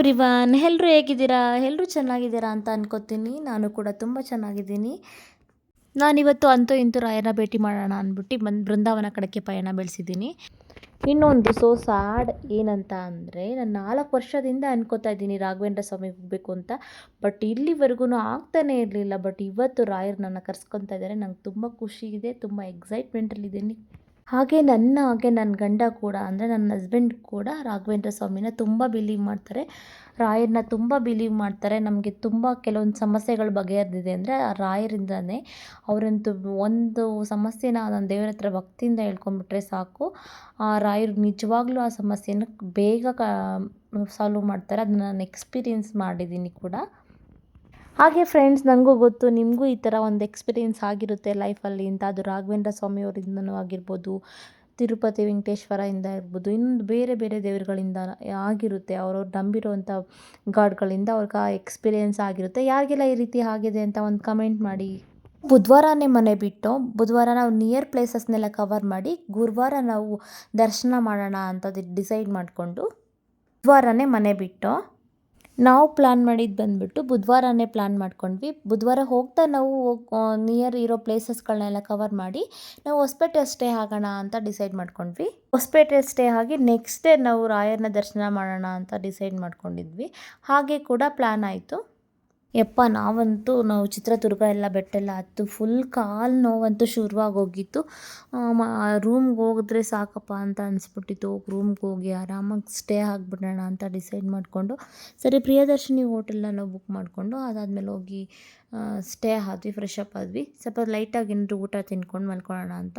Everyone ಎಲ್ಲರೂ ಹೇಗಿದ್ದೀರಾ? ಎಲ್ಲರೂ ಚೆನ್ನಾಗಿದ್ದೀರಾ ಅಂತ ಅನ್ಕೋತೀನಿ. ನಾನು ಕೂಡ ತುಂಬ ಚೆನ್ನಾಗಿದ್ದೀನಿ. ನಾನಿವತ್ತು ಅಂತೂ ಇಂತೂ ರಾಯನ ಭೇಟಿ ಮಾಡೋಣ ಅಂದ್ಬಿಟ್ಟು ಬಂದು ಬೃಂದಾವನ ಕಡೆಗೆ ಪಯಣ ಬೆಳೆಸಿದ್ದೀನಿ. ಇನ್ನೊಂದು ಸೊ ಸ್ಯಾಡ್ ಏನಂತ ಅಂದರೆ, ನಾನು ನಾಲ್ಕು ವರ್ಷದಿಂದ ಅನ್ಕೋತಾ ಇದ್ದೀನಿ ರಾಘವೇಂದ್ರ ಸ್ವಾಮಿ ಹೋಗಬೇಕು ಅಂತ. ಬಟ್ ಇಲ್ಲಿವರೆಗೂ ಆಗ್ತಾನೇ ಇರಲಿಲ್ಲ. ಬಟ್ ಇವತ್ತು ರಾಯರು ನನ್ನ ಕರ್ಸ್ಕೊತಾ ಇದ್ದಾರೆ. ನಂಗೆ ತುಂಬ ಖುಷಿ ಇದೆ. ತುಂಬ ಎಕ್ಸೈಟ್ಮೆಂಟಲ್ಲಿದ್ದೀನಿ ಹಾಗೆ ನನ್ನ ಹಾಗೆ ನನ್ನ ಗಂಡ ಕೂಡ ಅಂದರೆ ನನ್ನ ಹಸ್ಬೆಂಡ್ ಕೂಡ ರಾಘವೇಂದ್ರ ಸ್ವಾಮಿನ ತುಂಬ ಬಿಲೀವ್ ಮಾಡ್ತಾರೆ. ರಾಯರನ್ನ ತುಂಬ ಬಿಲೀವ್ ಮಾಡ್ತಾರೆ. ನಮಗೆ ತುಂಬ ಕೆಲವೊಂದು ಸಮಸ್ಯೆಗಳು ಬಗೆಹರಿದಿದೆ ಅಂದರೆ ಆ ರಾಯರಿಂದನೇ ಅವರಂತೂ ಒಂದು ಸಮಸ್ಯೆನ ನಾನು ದೇವರ ಹತ್ರ ಭಕ್ತಿಯಿಂದ ಹೇಳ್ಕೊಂಬಿಟ್ರೆ ಸಾಕು. ಆ ರಾಯರು ನಿಜವಾಗ್ಲೂ ಆ ಸಮಸ್ಯೆನ ಬೇಗ ಕ ಸಾಲ್ವ್ ಮಾಡ್ತಾರೆ. ಅದನ್ನ ನಾನು ಎಕ್ಸ್ಪೀರಿಯನ್ಸ್ ಮಾಡಿದ್ದೀನಿ ಕೂಡ. ಹಾಗೆ ಫ್ರೆಂಡ್ಸ್ ನನಗೂ ಗೊತ್ತು, ನಿಮಗೂ ಈ ಥರ ಒಂದು ಎಕ್ಸ್ಪೀರಿಯೆನ್ಸ್ ಆಗಿರುತ್ತೆ ಲೈಫಲ್ಲಿ ಅಂತ ಅದು ರಾಘವೇಂದ್ರ ಸ್ವಾಮಿಯವರಿಂದನೂ ಆಗಿರ್ಬೋದು, ತಿರುಪತಿ ವೆಂಕಟೇಶ್ವರದಿಂದ ಇರ್ಬೋದು, ಇನ್ನೊಂದು ಬೇರೆ ಬೇರೆ ದೇವರುಗಳಿಂದ ಆಗಿರುತ್ತೆ. ಅವ್ರವ್ರು ನಂಬಿರುವಂಥ ಗಾಡ್ಗಳಿಂದ ಅವ್ರಿಗೆ ಆ ಎಕ್ಸ್ಪೀರಿಯೆನ್ಸ್ ಆಗಿರುತ್ತೆ. ಯಾರಿಗೆಲ್ಲ ಈ ರೀತಿ ಆಗಿದೆ ಅಂತ ಒಂದು ಕಮೆಂಟ್ ಮಾಡಿ. ಬುಧವಾರನೇ ಮನೆ ಬಿಟ್ಟು, ಬುಧವಾರ ನಾವು ನಿಯರ್ ಪ್ಲೇಸಸ್ನೆಲ್ಲ ಕವರ್ ಮಾಡಿ, ಗುರುವಾರ ನಾವು ದರ್ಶನ ಮಾಡೋಣ ಅಂತ ಡಿಸೈಡ್ ಮಾಡಿಕೊಂಡು ಬುಧವಾರನೇ ಮನೆ ಬಿಟ್ಟು ನಾವು ಪ್ಲ್ಯಾನ್ ಮಾಡಿದ್ದು ಬಂದುಬಿಟ್ಟು ಬುಧವಾರನೇ ಪ್ಲ್ಯಾನ್ ಮಾಡ್ಕೊಂಡ್ವಿ. ಬುಧವಾರ ಹೋಗ್ತಾ ನಾವು ನಿಯರ್ ಇರೋ ಪ್ಲೇಸಸ್ಗಳನ್ನೆಲ್ಲ ಕವರ್ ಮಾಡಿ ನಾವು ಹೊಸಪೇಟೆ ಸ್ಟೇ ಆಗೋಣ ಅಂತ ಡಿಸೈಡ್ ಮಾಡ್ಕೊಂಡ್ವಿ. ಹೊಸಪೇಟೆ ಸ್ಟೇ ಆಗಿ ನೆಕ್ಸ್ಟ್ ಡೇ ನಾವು ರಾಯರನ್ನ ದರ್ಶನ ಮಾಡೋಣ ಅಂತ ಡಿಸೈಡ್ ಮಾಡ್ಕೊಂಡಿದ್ವಿ. ಹಾಗೆ ಕೂಡ ಪ್ಲ್ಯಾನ್ ಆಯಿತು. ಯಪ್ಪ, ನಾವಂತೂ ನಾವು ಚಿತ್ರದುರ್ಗ ಎಲ್ಲ ಬೆಟ್ಟೆಲ್ಲ ಹತ್ತು ಫುಲ್ ಕಾಲು ನೋವಂತೂ ಶುರುವಾಗಿ ಹೋಗಿತ್ತು. ರೂಮ್ಗೆ ಹೋಗಿದ್ರೆ ಸಾಕಪ್ಪ ಅಂತ ಅನಿಸ್ಬಿಟ್ಟಿತ್ತು. ರೂಮ್ಗೆ ಹೋಗಿ ಆರಾಮಾಗಿ ಸ್ಟೇ ಆಗಿಬಿಡೋಣ ಅಂತ ಡಿಸೈಡ್ ಮಾಡಿಕೊಂಡು, ಸರಿ ಪ್ರಿಯದರ್ಶಿನಿ ಹೋಟೆಲ್ನ ನಾವು ಬುಕ್ ಮಾಡಿಕೊಂಡು ಅದಾದಮೇಲೆ ಹೋಗಿ ಸ್ಟೇ ಆದ್ವಿ ಫ್ರೆಶ್ ಅಪ್ ಆದ್ವಿ. ಸ್ವಲ್ಪ ಲೈಟಾಗಿ ಏನಾದ್ರು ಊಟ ತಿನ್ಕೊಂಡು ಮಲ್ಕೊಳ್ಳೋಣ ಅಂತ.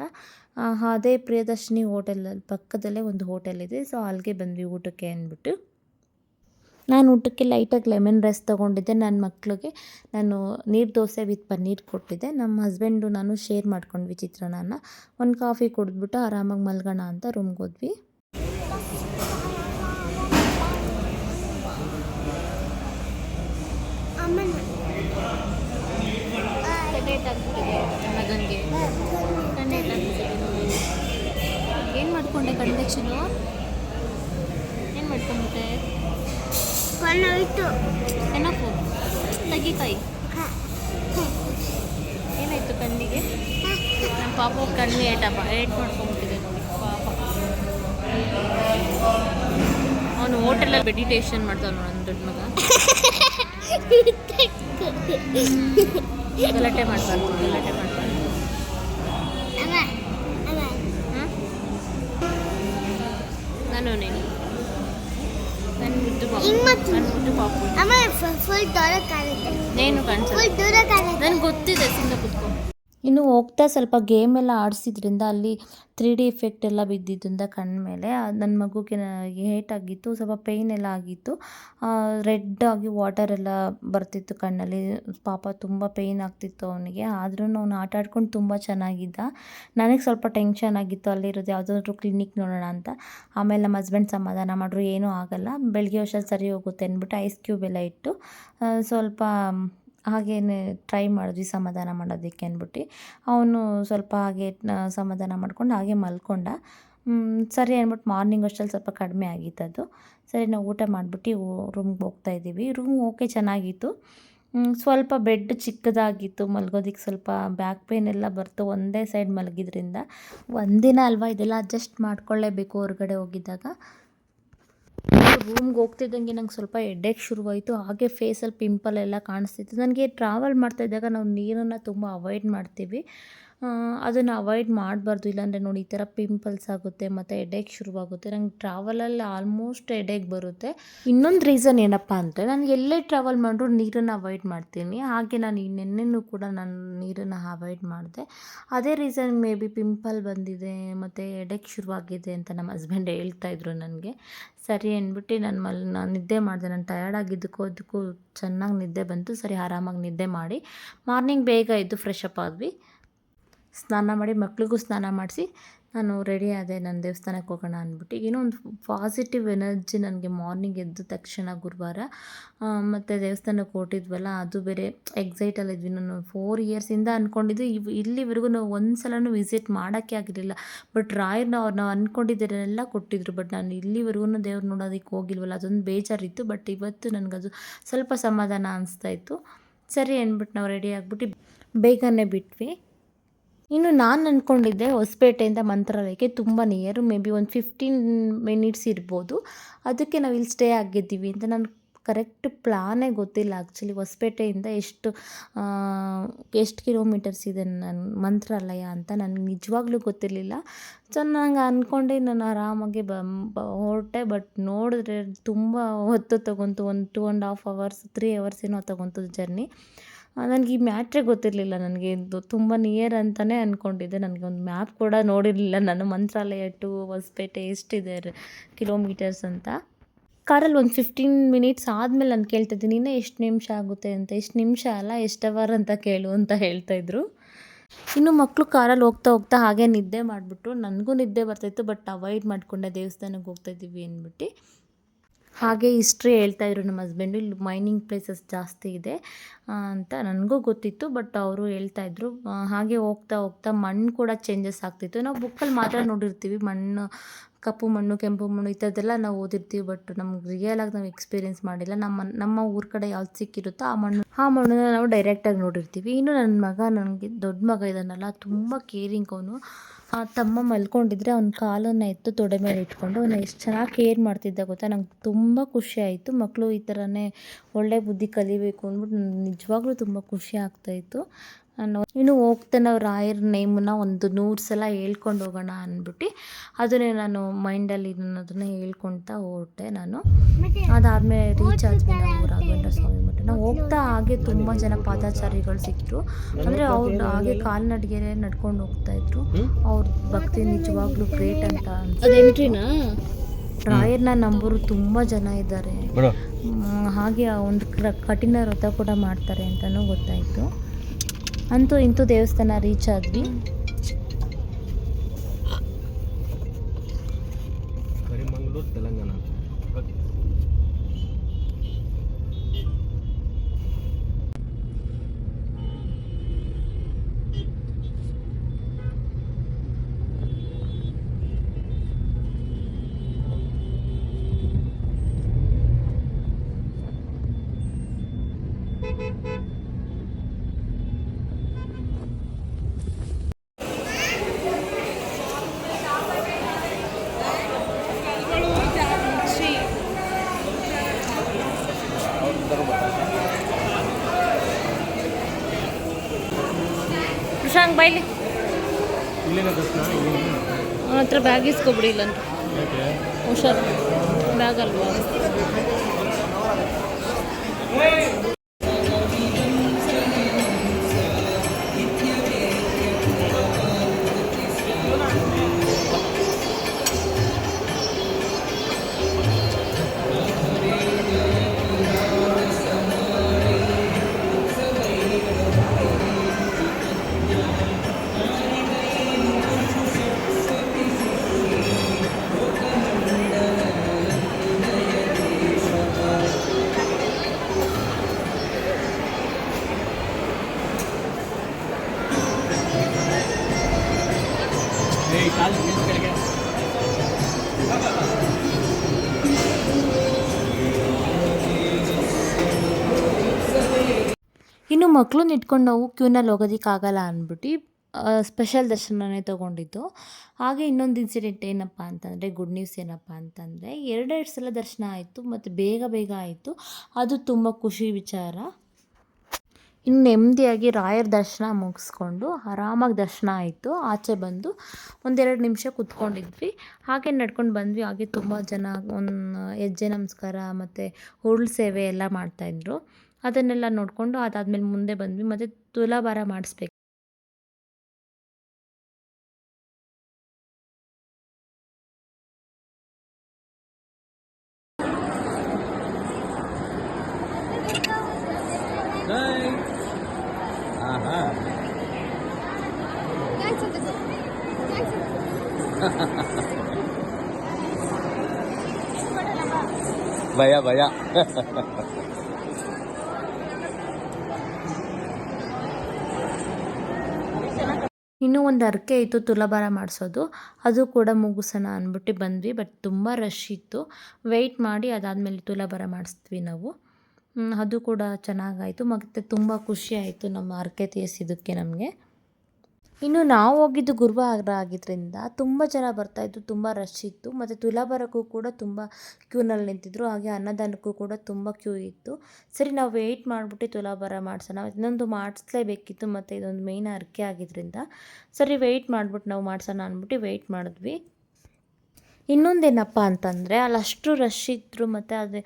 ಅದೇ ಪ್ರಿಯದರ್ಶಿನಿ ಹೋಟೆಲಲ್ಲಿ ಪಕ್ಕದಲ್ಲೇ ಒಂದು ಹೋಟೆಲ್ ಇದೆ. ಸೊ ಅಲ್ಲಿಗೆ ಬಂದ್ವಿ ಊಟಕ್ಕೆ ಅಂದ್ಬಿಟ್ಟು. ನಾನು ಊಟಕ್ಕೆ ಲೈಟಾಗಿ ಲೆಮನ್ ರೈಸ್ ತೊಗೊಂಡಿದ್ದೆ. ನನ್ನ ಮಕ್ಕಳಿಗೆ ನಾನು ನೀರು ದೋಸೆ ವಿತ್ ಪನ್ನೀರ್ ಕೊಟ್ಟಿದ್ದೆ. ನಮ್ಮ ಹಸ್ಬೆಂಡು ನಾನು ಶೇರ್ ಮಾಡ್ಕೊಂಡ್ವಿ ಚಿತ್ರಾನ್ನ ಒಂದು ಕಾಫಿ ಕುಡಿದ್ಬಿಟ್ಟು ಆರಾಮಾಗಿ ಮಲ್ಗೋಣ ಅಂತ ರೂಮ್ಗೆ ಹೋದ್ವಿ. ಏನು ಮಾಡ್ಕೊಂಡೆ ಕನ್ವೆಕ್ಷನು ಏನು ಮಾಡ್ಕೊಂಬಿಟ್ಟೆ ಕಣ್ಣಾಯ್ತು ಏನಪ್ಪು? ತೆಗಿತಾಯಿ ಏನಾಯ್ತು ಕಣ್ಣಿಗೆ? ನಮ್ಮ ಪಾಪ ಕಣ್ಣು ಏಟಪ್ಪ ಏಟ್ ಮಾಡ್ಕೊಂಬಿಟ್ಟಿದೆ ನೋಡಿ ಪಾಪ. ಅವನು ಹೋಟೆಲಲ್ಲಿ ಮೆಡಿಟೇಷನ್ ಮಾಡ್ತಾವ ನನ್ನ ದೊಡ್ಡ ಮಗ. ಗಲಾಟೆ ಮಾಡಬಾರ್ದು ಗಲಾಟೆ ಮಾಡಬಾರ್ದು. ಅಮ್ಮ ಅಮ್ಮ. ಹ್ಞೂ ನಾನು ನೀನು. ಹಿಂಗ್ ಮಾಡ್ತೀನಿ. ಪಾಪು. ಅಮ್ಮ ಫುಲ್ ದೂರ ಕಾಣುತ್ತೆ ಏನು ಕಾಣಿಸಲ್ಲ. ಫುಲ್ ದೂರ ಕಾಣುತ್ತೆ ನನಗೆ ಗೊತ್ತಿದೆ ಕುತ್ಕೊ ಇನ್ನು ಹೋಗ್ತಾ ಸ್ವಲ್ಪ ಗೇಮ್ ಎಲ್ಲ ಆಡಿಸಿದ್ರಿಂದ ಅಲ್ಲಿ ತ್ರೀ ಡಿ ಎಫೆಕ್ಟ್ ಎಲ್ಲ ಬಿದ್ದಿದ್ದರಿಂದ ಕಣ್ಣ ಮೇಲೆ ನನ್ನ ಮಗುಗೆ ಹೇಟ್ ಆಗಿತ್ತು, ಸ್ವಲ್ಪ ಪೇಯ್ನ್ ಎಲ್ಲ ಆಗಿತ್ತು. ರೆಡ್ ಆಗಿ ವಾಟರ್ ಎಲ್ಲ ಬರ್ತಿತ್ತು ಕಣ್ಣಲ್ಲಿ. ಪಾಪ ತುಂಬ ಪೇಯ್ನ್ ಆಗ್ತಿತ್ತು ಅವನಿಗೆ. ಆದ್ರೂ ಅವನು ಆಟ ಆಡ್ಕೊಂಡು ತುಂಬ ಚೆನ್ನಾಗಿದ್ದ. ನನಗೆ ಸ್ವಲ್ಪ ಟೆನ್ಷನ್ ಆಗಿತ್ತು. ಅಲ್ಲಿರೋದು ಯಾವುದಾದ್ರೂ ಕ್ಲಿನಿಕ್ ನೋಡೋಣ ಅಂತ. ಆಮೇಲೆ ನಮ್ಮ ಹಸ್ಬೆಂಡ್ ಸಮಾಧಾನ ಮಾಡ್ರು. ಏನೂ ಆಗಲ್ಲ. ಬೆಳಗ್ಗೆ ವರ್ಷ ಸರಿ ಹೋಗುತ್ತೆ ಅಂದ್ಬಿಟ್ಟು ಐಸ್ ಕ್ಯೂಬ್ ಎಲ್ಲ ಇಟ್ಟು ಸ್ವಲ್ಪ ಹಾಗೇನೆ ಟ್ರೈ ಮಾಡಿದ್ವಿ ಸಮಾಧಾನ ಮಾಡೋದಕ್ಕೆ ಅಂದ್ಬಿಟ್ಟು. ಅವನು ಸ್ವಲ್ಪ ಹಾಗೆ ಸಮಾಧಾನ ಮಾಡ್ಕೊಂಡು ಹಾಗೆ ಮಲ್ಕೊಂಡ. ಸರಿ ಅಂದ್ಬಿಟ್ಟು ಮಾರ್ನಿಂಗ್ ಅಷ್ಟರಲ್ಲಿ ಸ್ವಲ್ಪ ಕಡಿಮೆ ಆಗಿತ್ತು ಅದು. ಸರಿ ನಾವು ಊಟ ಮಾಡಿಬಿಟ್ಟು ರೂಮ್ಗೆ ಹೋಗ್ತಾ ಇದ್ದೀವಿ. ರೂಮ್ ಓಕೆ ಚೆನ್ನಾಗಿತ್ತು. ಸ್ವಲ್ಪ ಬೆಡ್ ಚಿಕ್ಕದಾಗಿತ್ತು. ಮಲ್ಗೋದಕ್ಕೆ ಸ್ವಲ್ಪ ಬ್ಯಾಕ್ ಪೇನ್ ಎಲ್ಲ ಬರ್ತು ಒಂದೇ ಸೈಡ್ ಮಲಗಿದ್ರಿಂದ. ಒಂದಿನ ಅಲ್ವಾ ಇದೆಲ್ಲ ಅಡ್ಜಸ್ಟ್ ಮಾಡ್ಕೊಳ್ಳೇಬೇಕು ಹೊರಗಡೆ ಹೋಗಿದ್ದಾಗ. ರೂಮ್ಗೆ ಹೋಗ್ತಿದ್ದಂಗೆ ನಂಗೆ ಸ್ವಲ್ಪ ಎಡ್ಡೆಕ್ ಶುರುವಾಯಿತು. ಹಾಗೆ ಫೇಸಲ್ಲಿ ಪಿಂಪಲ್ ಎಲ್ಲ ಕಾಣಿಸ್ತಿತ್ತು. ನನಗೆ ಟ್ರಾವೆಲ್ ಮಾಡ್ತಾ ಇದ್ದಾಗ ನಾವು ನೀರನ್ನು ತುಂಬ ಅವಾಯ್ಡ್ ಮಾಡ್ತೀವಿ. ಅದನ್ನು ಅವಾಯ್ಡ್ ಮಾಡಬಾರ್ದು, ಇಲ್ಲಾಂದರೆ ನೋಡಿ ಈ ಥರ ಪಿಂಪಲ್ಸ್ ಆಗುತ್ತೆ, ಮತ್ತು ಎಡೆಕ್ ಶುರುವಾಗುತ್ತೆ. ನಂಗೆ ಟ್ರಾವೆಲಲ್ಲಿ ಆಲ್ಮೋಸ್ಟ್ ಎಡೆಗ್ ಬರುತ್ತೆ. ಇನ್ನೊಂದು ರೀಸನ್ ಏನಪ್ಪ ಅಂದರೆ, ನಾನು ಎಲ್ಲೇ ಟ್ರಾವೆಲ್ ಮಾಡಿದ್ರು ನೀರನ್ನು ಅವಾಯ್ಡ್ ಮಾಡ್ತೀನಿ. ಹಾಗೆ ನಾನು ನೆನ್ನೆನೂ ಕೂಡ ನಾನು ನೀರನ್ನು ಅವಾಯ್ಡ್ ಮಾಡಿದೆ. ಅದೇ ರೀಸನ್ ಮೇ ಬಿ ಪಿಂಪಲ್ ಬಂದಿದೆ, ಮತ್ತು ಎಡೆಕ್ ಶುರುವಾಗಿದೆ ಅಂತ ನಮ್ಮ ಹಸ್ಬೆಂಡ್ ಹೇಳ್ತಾಯಿದ್ರು ನನಗೆ. ಸರಿ ಅಂದ್ಬಿಟ್ಟು ನಾನು ಮಲ್, ನಾನು ನಿದ್ದೆ ಮಾಡಿದೆ. ನಾನು ಟಯರ್ಡ್ ಆಗಿದ್ದಕ್ಕೂ ಅದಕ್ಕೂ ಚೆನ್ನಾಗಿ ನಿದ್ದೆ ಬಂತು. ಸರಿ ಆರಾಮಾಗಿ ನಿದ್ದೆ ಮಾಡಿ ಮಾರ್ನಿಂಗ್ ಬೇಗ ಎದ್ದು ಫ್ರೆಶ್ ಅಪ್ ಆದ್ವಿ. ಸ್ನಾನ ಮಾಡಿ ಮಕ್ಳಿಗೂ ಸ್ನಾನ ಮಾಡಿಸಿ ನಾನು ರೆಡಿ ಆದೆ ನಾನು ದೇವಸ್ಥಾನಕ್ಕೆ ಹೋಗೋಣ ಅಂದ್ಬಿಟ್ಟು. ಏನೋ ಒಂದು ಪಾಸಿಟಿವ್ ಎನರ್ಜಿ ನನಗೆ ಮಾರ್ನಿಂಗ್ ಎದ್ದ ತಕ್ಷಣ ಗುರುವಾರ ಮತ್ತು ದೇವಸ್ಥಾನಕ್ಕೆ ಹೊರಟಿದ್ವಲ್ಲ, ಅದು ಬೇರೆ ಎಕ್ಸೈಟಲ್ಲಿದ್ವಿ ನಾನು ಫೋರ್ ಇಯರ್ಸಿಂದ ಅಂದ್ಕೊಂಡಿದ್ದು ಇವ್, ಇಲ್ಲಿವರೆಗೂ ನಾವು ಒಂದು ಸಲನೂ ವಿಸಿಟ್ ಮಾಡೋಕ್ಕೆ ಆಗಿರಲಿಲ್ಲ. ಬಟ್ ರಾಯರ್ನ ಅವ್ರು ನಾವು ಅಂದ್ಕೊಂಡಿದ್ದರೆಲ್ಲ ಕೊಟ್ಟಿದ್ರು. ಬಟ್ ನಾನು ಇಲ್ಲಿವರೆಗೂ ದೇವ್ರು ನೋಡೋದಕ್ಕೆ ಹೋಗಿಲ್ವಲ್ಲ, ಅದೊಂದು ಬೇಜಾರಿತ್ತು. ಬಟ್ ಇವತ್ತು ನನಗದು ಸ್ವಲ್ಪ ಸಮಾಧಾನ ಅನಿಸ್ತಾ ಇತ್ತು. ಸರಿ ಅಂದ್ಬಿಟ್ಟು ನಾವು ರೆಡಿ ಆಗಿಬಿಟ್ಟು ಬೇಗನೆ ಬಿಟ್ವಿ. ಇನ್ನು ನಾನು ಅಂದ್ಕೊಂಡಿದ್ದೆ ಹೊಸಪೇಟೆಯಿಂದ ಮಂತ್ರಾಲಯಕ್ಕೆ ತುಂಬ ನಿಯರು ಮೇ ಬಿ ಒಂದು ಫಿಫ್ಟೀನ್ ಮಿನಿಟ್ಸ್ ಇರ್ಬೋದು. ಅದಕ್ಕೆ ನಾವು ಇಲ್ಲಿ ಸ್ಟೇ ಆಗಿದ್ದೀವಿ ಅಂತ ನಾನು ಕರೆಕ್ಟ್ ಪ್ಲಾನೇ ಗೊತ್ತಿಲ್ಲ ಆ್ಯಕ್ಚುಲಿ ಹೊಸಪೇಟೆಯಿಂದ ಎಷ್ಟು ಎಷ್ಟು ಕಿಲೋಮೀಟರ್ಸ್ ಇದೆ ನನ್ನ ಮಂತ್ರಾಲಯ ಅಂತ ನನಗೆ ನಿಜವಾಗ್ಲೂ ಗೊತ್ತಿರಲಿಲ್ಲ. ಸೊ ನಂಗೆ ಅಂದ್ಕೊಂಡೆ ನಾನು ಆರಾಮಾಗಿ ಬ- ಹೊರಟೆ ಬಟ್ ನೋಡಿದ್ರೆ ತುಂಬ ಹೊತ್ತು ತಗೊಂತು, ಒಂದು two and half hours three hours ಏನೋ ತೊಗೊಂತು ಜರ್ನಿ ನನಗೆ ಈ ಮ್ಯಾಟ್ರೇ ಗೊತ್ತಿರಲಿಲ್ಲ ನನಗೆ. ಇದು ತುಂಬ ನಿಯರ್ ಅಂತಲೇ ಅಂದ್ಕೊಂಡಿದ್ದೆ ನನಗೆ ಒಂದು ಮ್ಯಾಪ್ ಕೂಡ ನೋಡಿರಲಿಲ್ಲ. ನಾನು ಮಂತ್ರಾಲಯ ಟು ಹೊಸಪೇಟೆ ಎಷ್ಟಿದೆ ಕಿಲೋಮೀಟರ್ಸ್ ಅಂತ. ಕಾರಲ್ಲಿ ಒಂದು ಫಿಫ್ಟೀನ್ ಮಿನಿಟ್ಸ್ ಆದಮೇಲೆ ನಾನು ಕೇಳ್ತಿದ್ದೀನಿ ಇನ್ನೂ ಎಷ್ಟು ನಿಮಿಷ ಆಗುತ್ತೆ ಅಂತ, ಎಷ್ಟು ನಿಮಿಷ ಅಲ್ಲ, ಎಷ್ಟು ಅವರ್ ಅಂತ ಕೇಳು ಅಂತ ಹೇಳ್ತಾಯಿದ್ರು ಇನ್ನು ಮಕ್ಕಳು ಕಾರಲ್ಲಿ ಹೋಗ್ತಾ ಹೋಗ್ತಾ ಹಾಗೆ ನಿದ್ದೆ ಮಾಡಿಬಿಟ್ಟು ನನಗೂ ನಿದ್ದೆ ಬರ್ತಾಯಿತ್ತು ಬಟ್ ಅವಾಯ್ಡ್ ಮಾಡಿಕೊಂಡೆ ದೇವಸ್ಥಾನಕ್ಕೆ ಹೋಗ್ತಾ ಇದ್ದೀವಿ ಅಂದ್ಬಿಟ್ಟು. ಹಾಗೆ ಹಿಸ್ಟ್ರಿ ಹೇಳ್ತಾಯಿದ್ರು ನಮ್ಮ ಹಸ್ಬೆಂಡು ಇಲ್ಲಿ ಮೈನಿಂಗ್ ಪ್ಲೇಸಸ್ ಜಾಸ್ತಿ ಇದೆ ಅಂತ ನನಗೂ ಗೊತ್ತಿತ್ತು ಬಟ್ ಅವರು ಹೇಳ್ತಾ ಇದ್ರು. ಹಾಗೆ ಹೋಗ್ತಾ ಹೋಗ್ತಾ ಮಣ್ಣು ಕೂಡ ಚೇಂಜಸ್ ಆಗ್ತಿತ್ತು. ನಾವು ಬುಕ್ಕಲ್ಲಿ ಮಾತ್ರ ನೋಡಿರ್ತೀವಿ, ಮಣ್ಣು, ಕಪ್ಪು ಮಣ್ಣು, ಕೆಂಪು ಮಣ್ಣು, ಈ ಥರದ್ದೆಲ್ಲ ನಾವು ಓದಿರ್ತೀವಿ ಬಟ್ ನಮ್ಗೆ ರಿಯಲ್ ಆಗಿ ನಾವು ಎಕ್ಸ್ಪೀರಿಯೆನ್ಸ್ ಮಾಡಿಲ್ಲ. ನಮ್ಮ ನಮ್ಮ ಊರ ಕಡೆ ಯಾವ್ದು ಸಿಕ್ಕಿರುತ್ತೋ ಆ ಮಣ್ಣು, ಆ ಮಣ್ಣನ್ನ ನಾವು ಡೈರೆಕ್ಟಾಗಿ ನೋಡಿರ್ತೀವಿ. ಇನ್ನು ನನ್ನ ಮಗ ನನಗೆ, ದೊಡ್ಡ ಮಗ ಇದ್ದಾನಲ್ಲ ತುಂಬ ಕೇರಿಂಗ್ ಅವನು. ತಮ್ಮ ಮಲ್ಕೊಂಡಿದ್ರೆ ಅವ್ನ ಕಾಲನ್ನು ಎತ್ತು ತೊಡೆ ಮೇಲೆ ಇಟ್ಕೊಂಡು ಅವನ್ನ ಎಷ್ಟು ಚೆನ್ನಾಗಿ ಕೇರ್ ಮಾಡ್ತಿದ್ದ ಗೊತ್ತಾ? ನಂಗೆ ತುಂಬ ಖುಷಿ ಆಯಿತು. ಮಕ್ಕಳು ಈ ಥರನೇ ಒಳ್ಳೆ ಬುದ್ಧಿ ಕಲಿಬೇಕು ಅಂದ್ಬಿಟ್ಟು ನಿಜವಾಗ್ಲೂ ತುಂಬ ಖುಷಿ ಆಗ್ತಾಯಿತ್ತು ನಾನು ಇನ್ನು ಹೋಗ್ತಾ ನಾವು ರಾಯರ್ ನೇಮನ್ನ ಒಂದು ನೂರು ಸಲ ಹೇಳ್ಕೊಂಡು ಹೋಗೋಣ ಅಂದ್ಬಿಟ್ಟು ಅದನ್ನೇ ನಾನು ಮೈಂಡಲ್ಲಿ ನಾನು ಅದನ್ನು ಹೇಳ್ಕೊಳ್ತಾ ಹೊರಟೆ ನಾನು. ಅದಾದಮೇಲೆ ರೀಚ್ ಆದ್ವಿ ನಾವು ರಾಘವೇಂದ್ರ ಸ್ವಾಮಿ ಮಠ. ನಾವು ಹೋಗ್ತಾ ಹಾಗೆ ತುಂಬ ಜನ ಪಾದಾಚಾರಿಗಳು ಸಿಕ್ಕರು ಅಂದರೆ ಅವ್ರು ಹಾಗೆ ಕಾಲ್ನಡಿಗೆ ನಡ್ಕೊಂಡು ಹೋಗ್ತಾ ಇದ್ರು. ಅವ್ರ ಭಕ್ತಿ ನಿಜವಾಗ್ಲೂ ಗ್ರೇಟ್ ಅಂತ ರಾಯರ್ನ ನಂಬರು ತುಂಬ ಜನ ಇದ್ದಾರೆ. ಹಾಗೆ ಆ ಒಂದು ಕ್ರ- ಕಠಿಣ ವ್ರತ ಕೂಡ ಮಾಡ್ತಾರೆ ಅಂತಲೂ ಗೊತ್ತಾಯಿತು. ಅಂತೂ ಇಂತೂ ದೇವಸ್ಥಾನ ರೀಚ್ ಆದ್ವಿ ಕರಿಮಂಗ್ಳೂರು ತೆಲಂಗಾಣ ಓಕೆ ಪ್ರಶಾಂಕ್ ಬೈಲಿ ಇಲ್ಲಿನ ದರ್ಶನ ಇಲ್ಲಿನ ಅವನ ಹತ್ರ ಬ್ಯಾಗ್ ಇಸ್ಕೊಬಿಡಿ ಇಲ್ಲಂತ ಹುಷಾರು. ಬ್ಯಾಗ್ ಅಲ್ವಾ? ಮಕ್ಕಳನ್ನ ಇಟ್ಕೊಂಡು ನಾವು ಕ್ಯೂನಲ್ಲಿ ಹೋಗೋದಕ್ಕಾಗಲ್ಲ ಅಂದ್ಬಿಟ್ಟು ಸ್ಪೆಷಲ್ ದರ್ಶನನೇ ತೊಗೊಂಡಿದ್ದು. ಹಾಗೆ ಇನ್ನೊಂದು ಇನ್ಸಿಡೆಂಟ್ ಏನಪ್ಪ ಅಂತಂದರೆ ಗುಡ್ ನ್ಯೂಸ್ ಏನಪ್ಪ ಅಂತಂದರೆ, ಎರಡೆರಡು ಸಲ ದರ್ಶನ ಆಯಿತು, ಮತ್ತು ಬೇಗ ಬೇಗ ಆಯಿತು. ಅದು ತುಂಬ ಖುಷಿ ವಿಚಾರ. ಇನ್ನು ನೆಮ್ಮದಿಯಾಗಿ ರಾಯರ ದರ್ಶನ ಮುಗಿಸ್ಕೊಂಡು ಆರಾಮಾಗಿ ದರ್ಶನ ಆಯಿತು. ಆಚೆ ಬಂದು ಒಂದೆರಡು ನಿಮಿಷ ಕೂತ್ಕೊಂಡಿದ್ವಿ. ಹಾಗೆ ನಡ್ಕೊಂಡು ಬಂದ್ವಿ. ಹಾಗೆ ತುಂಬ ಜನ, ಒಂದು ಹೆಜ್ಜೆ ನಮಸ್ಕಾರ, ಮತ್ತು ಉರುಳು ಸೇವೆ ಎಲ್ಲ ಮಾಡ್ತಾಯಿದ್ರು ಅದನ್ನೆಲ್ಲ ನೋಡಿಕೊಂಡು ಅದಾದಮೇಲೆ ಮುಂದೆ ಬಂದ್ವಿ. ಮತ್ತು ತುಲಾಭಾರ ಮಾಡಿಸ್ಬೇಕು. ಭಯ ಭಯ. ಇನ್ನೂ ಒಂದು ಹರಕೆ ಇತ್ತು ತುಲಾಭಾರ ಮಾಡಿಸೋದು. ಅದು ಕೂಡ ಮುಗಿಸೋಣ ಅಂದ್ಬಿಟ್ಟು ಬಂದ್ವಿ. ಬಟ್ ತುಂಬ ರಶ್ ಇತ್ತು. ವೆಯ್ಟ್ ಮಾಡಿ ಅದಾದಮೇಲೆ ತುಲಾಭಾರ ಮಾಡಿಸ್ತೀವಿ ನಾವು. ಅದು ಕೂಡ ಚೆನ್ನಾಗಾಯಿತು. ಮತ್ತು ತುಂಬ ಖುಷಿ ಆಯಿತು ನಮ್ಮ ಹರಕೆ ತೀರಿಸಿದ್ದಕ್ಕೆ ನಮಗೆ. ಇನ್ನು ನಾವು ಹೋಗಿದ್ದು ಗುರುವಾರ ಆಗಿದ್ದರಿಂದ ತುಂಬ ಜನ ಬರ್ತಾಯಿದ್ರು ತುಂಬ ರಶ್ ಇತ್ತು. ಮತ್ತು ತುಲಾಭಾರಕ್ಕೂ ಕೂಡ ತುಂಬ ಕ್ಯೂನಲ್ಲಿ ನಿಂತಿದ್ರು. ಹಾಗೆ ಅನ್ನದಾನಕ್ಕೂ ಕೂಡ ತುಂಬ ಕ್ಯೂ ಇತ್ತು. ಸರಿ, ನಾವು ವೆಯ್ಟ್ ಮಾಡಿಬಿಟ್ಟು ತುಲಾಭಾರ ಮಾಡಿಸೋಣ. ಇನ್ನೊಂದು ಮಾಡಿಸ್ಲೇಬೇಕಿತ್ತು, ಮತ್ತು ಇದೊಂದು ಮೇಯ್ನ್ ಹರಕೆ ಆಗಿದ್ದರಿಂದ ಸರಿ ವೆಯ್ಟ್ ಮಾಡಿಬಿಟ್ಟು ನಾವು ಮಾಡಿಸೋಣ ಅಂದ್ಬಿಟ್ಟು ವೆಯ್ಟ್ ಮಾಡಿದ್ವಿ. ಇನ್ನೊಂದೇನಪ್ಪ ಅಂತಂದರೆ ಅಲ್ಲಿ ಅಷ್ಟು ರಶ್ ಇದ್ದರು ಮತ್ತು ಅದೇ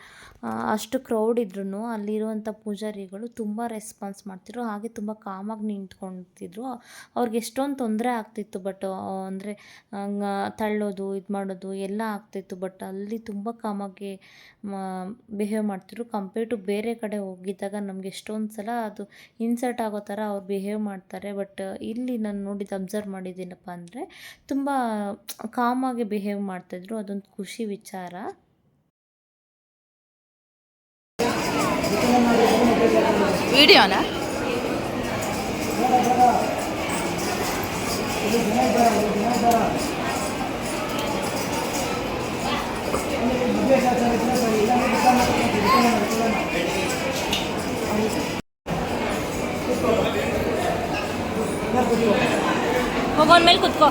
ಅಷ್ಟು ಕ್ರೌಡ್ ಇದ್ರೂ ಅಲ್ಲಿರುವಂಥ ಪೂಜಾರಿಗಳು ತುಂಬ ರೆಸ್ಪಾನ್ಸ್ ಮಾಡ್ತಿದ್ರು, ಹಾಗೆ ತುಂಬ ಕಾಮಾಗಿ ನಿಂತ್ಕೊಳ್ತಿದ್ರು ಅವ್ರಿಗೆ ಎಷ್ಟೊಂದು ತೊಂದರೆ ಆಗ್ತಿತ್ತು ಬಟ್ ಅಂದರೆ ತಳ್ಳೋದು, ಇದು ಮಾಡೋದು ಎಲ್ಲ ಆಗ್ತಿತ್ತು ಬಟ್ ಅಲ್ಲಿ ತುಂಬ ಕಾಮಾಗಿ ಬಿಹೇವ್ ಮಾಡ್ತಿದ್ರು. ಕಂಪೇರ್ ಟು ಬೇರೆ ಕಡೆ ಹೋಗಿದ್ದಾಗ ನಮಗೆ ಎಷ್ಟೊಂದು ಸಲ ಅದು ಇನ್ಸರ್ಟ್ ಆಗೋ ಥರ ಅವ್ರು ಬಿಹೇವ್ ಮಾಡ್ತಾರೆ ಬಟ್ ಇಲ್ಲಿ ನಾನು ನೋಡಿದ್ದು ಅಬ್ಸರ್ವ್ ಮಾಡಿದ್ದೀನಪ್ಪ ಅಂದರೆ ತುಂಬ ಕಾಮಾಗಿ ಬಿಹೇವ್ ಮಾಡ್ತಾಯಿದ್ರು ಅದೊಂದು ಖುಷಿ ವಿಚಾರ. ವಿಡಿಯೋನಾ? ಹೋಗೋನ್ ಮೇಲೆ ಕುತ್ಕೋ.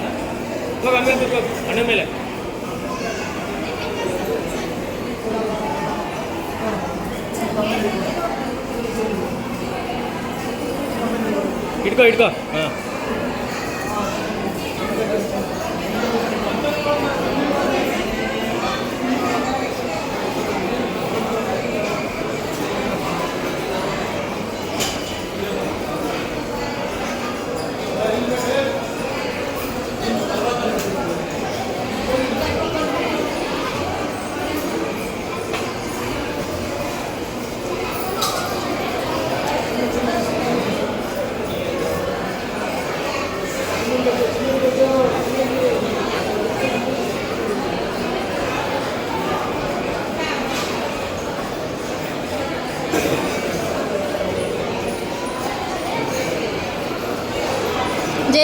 ಹೋಗ್ ಆಮೇಲೆ ಕೂತ್ಕೋ, ಅಣ್ಣ ಮೇಲೆ. എടുക്കോ എടുക്കോ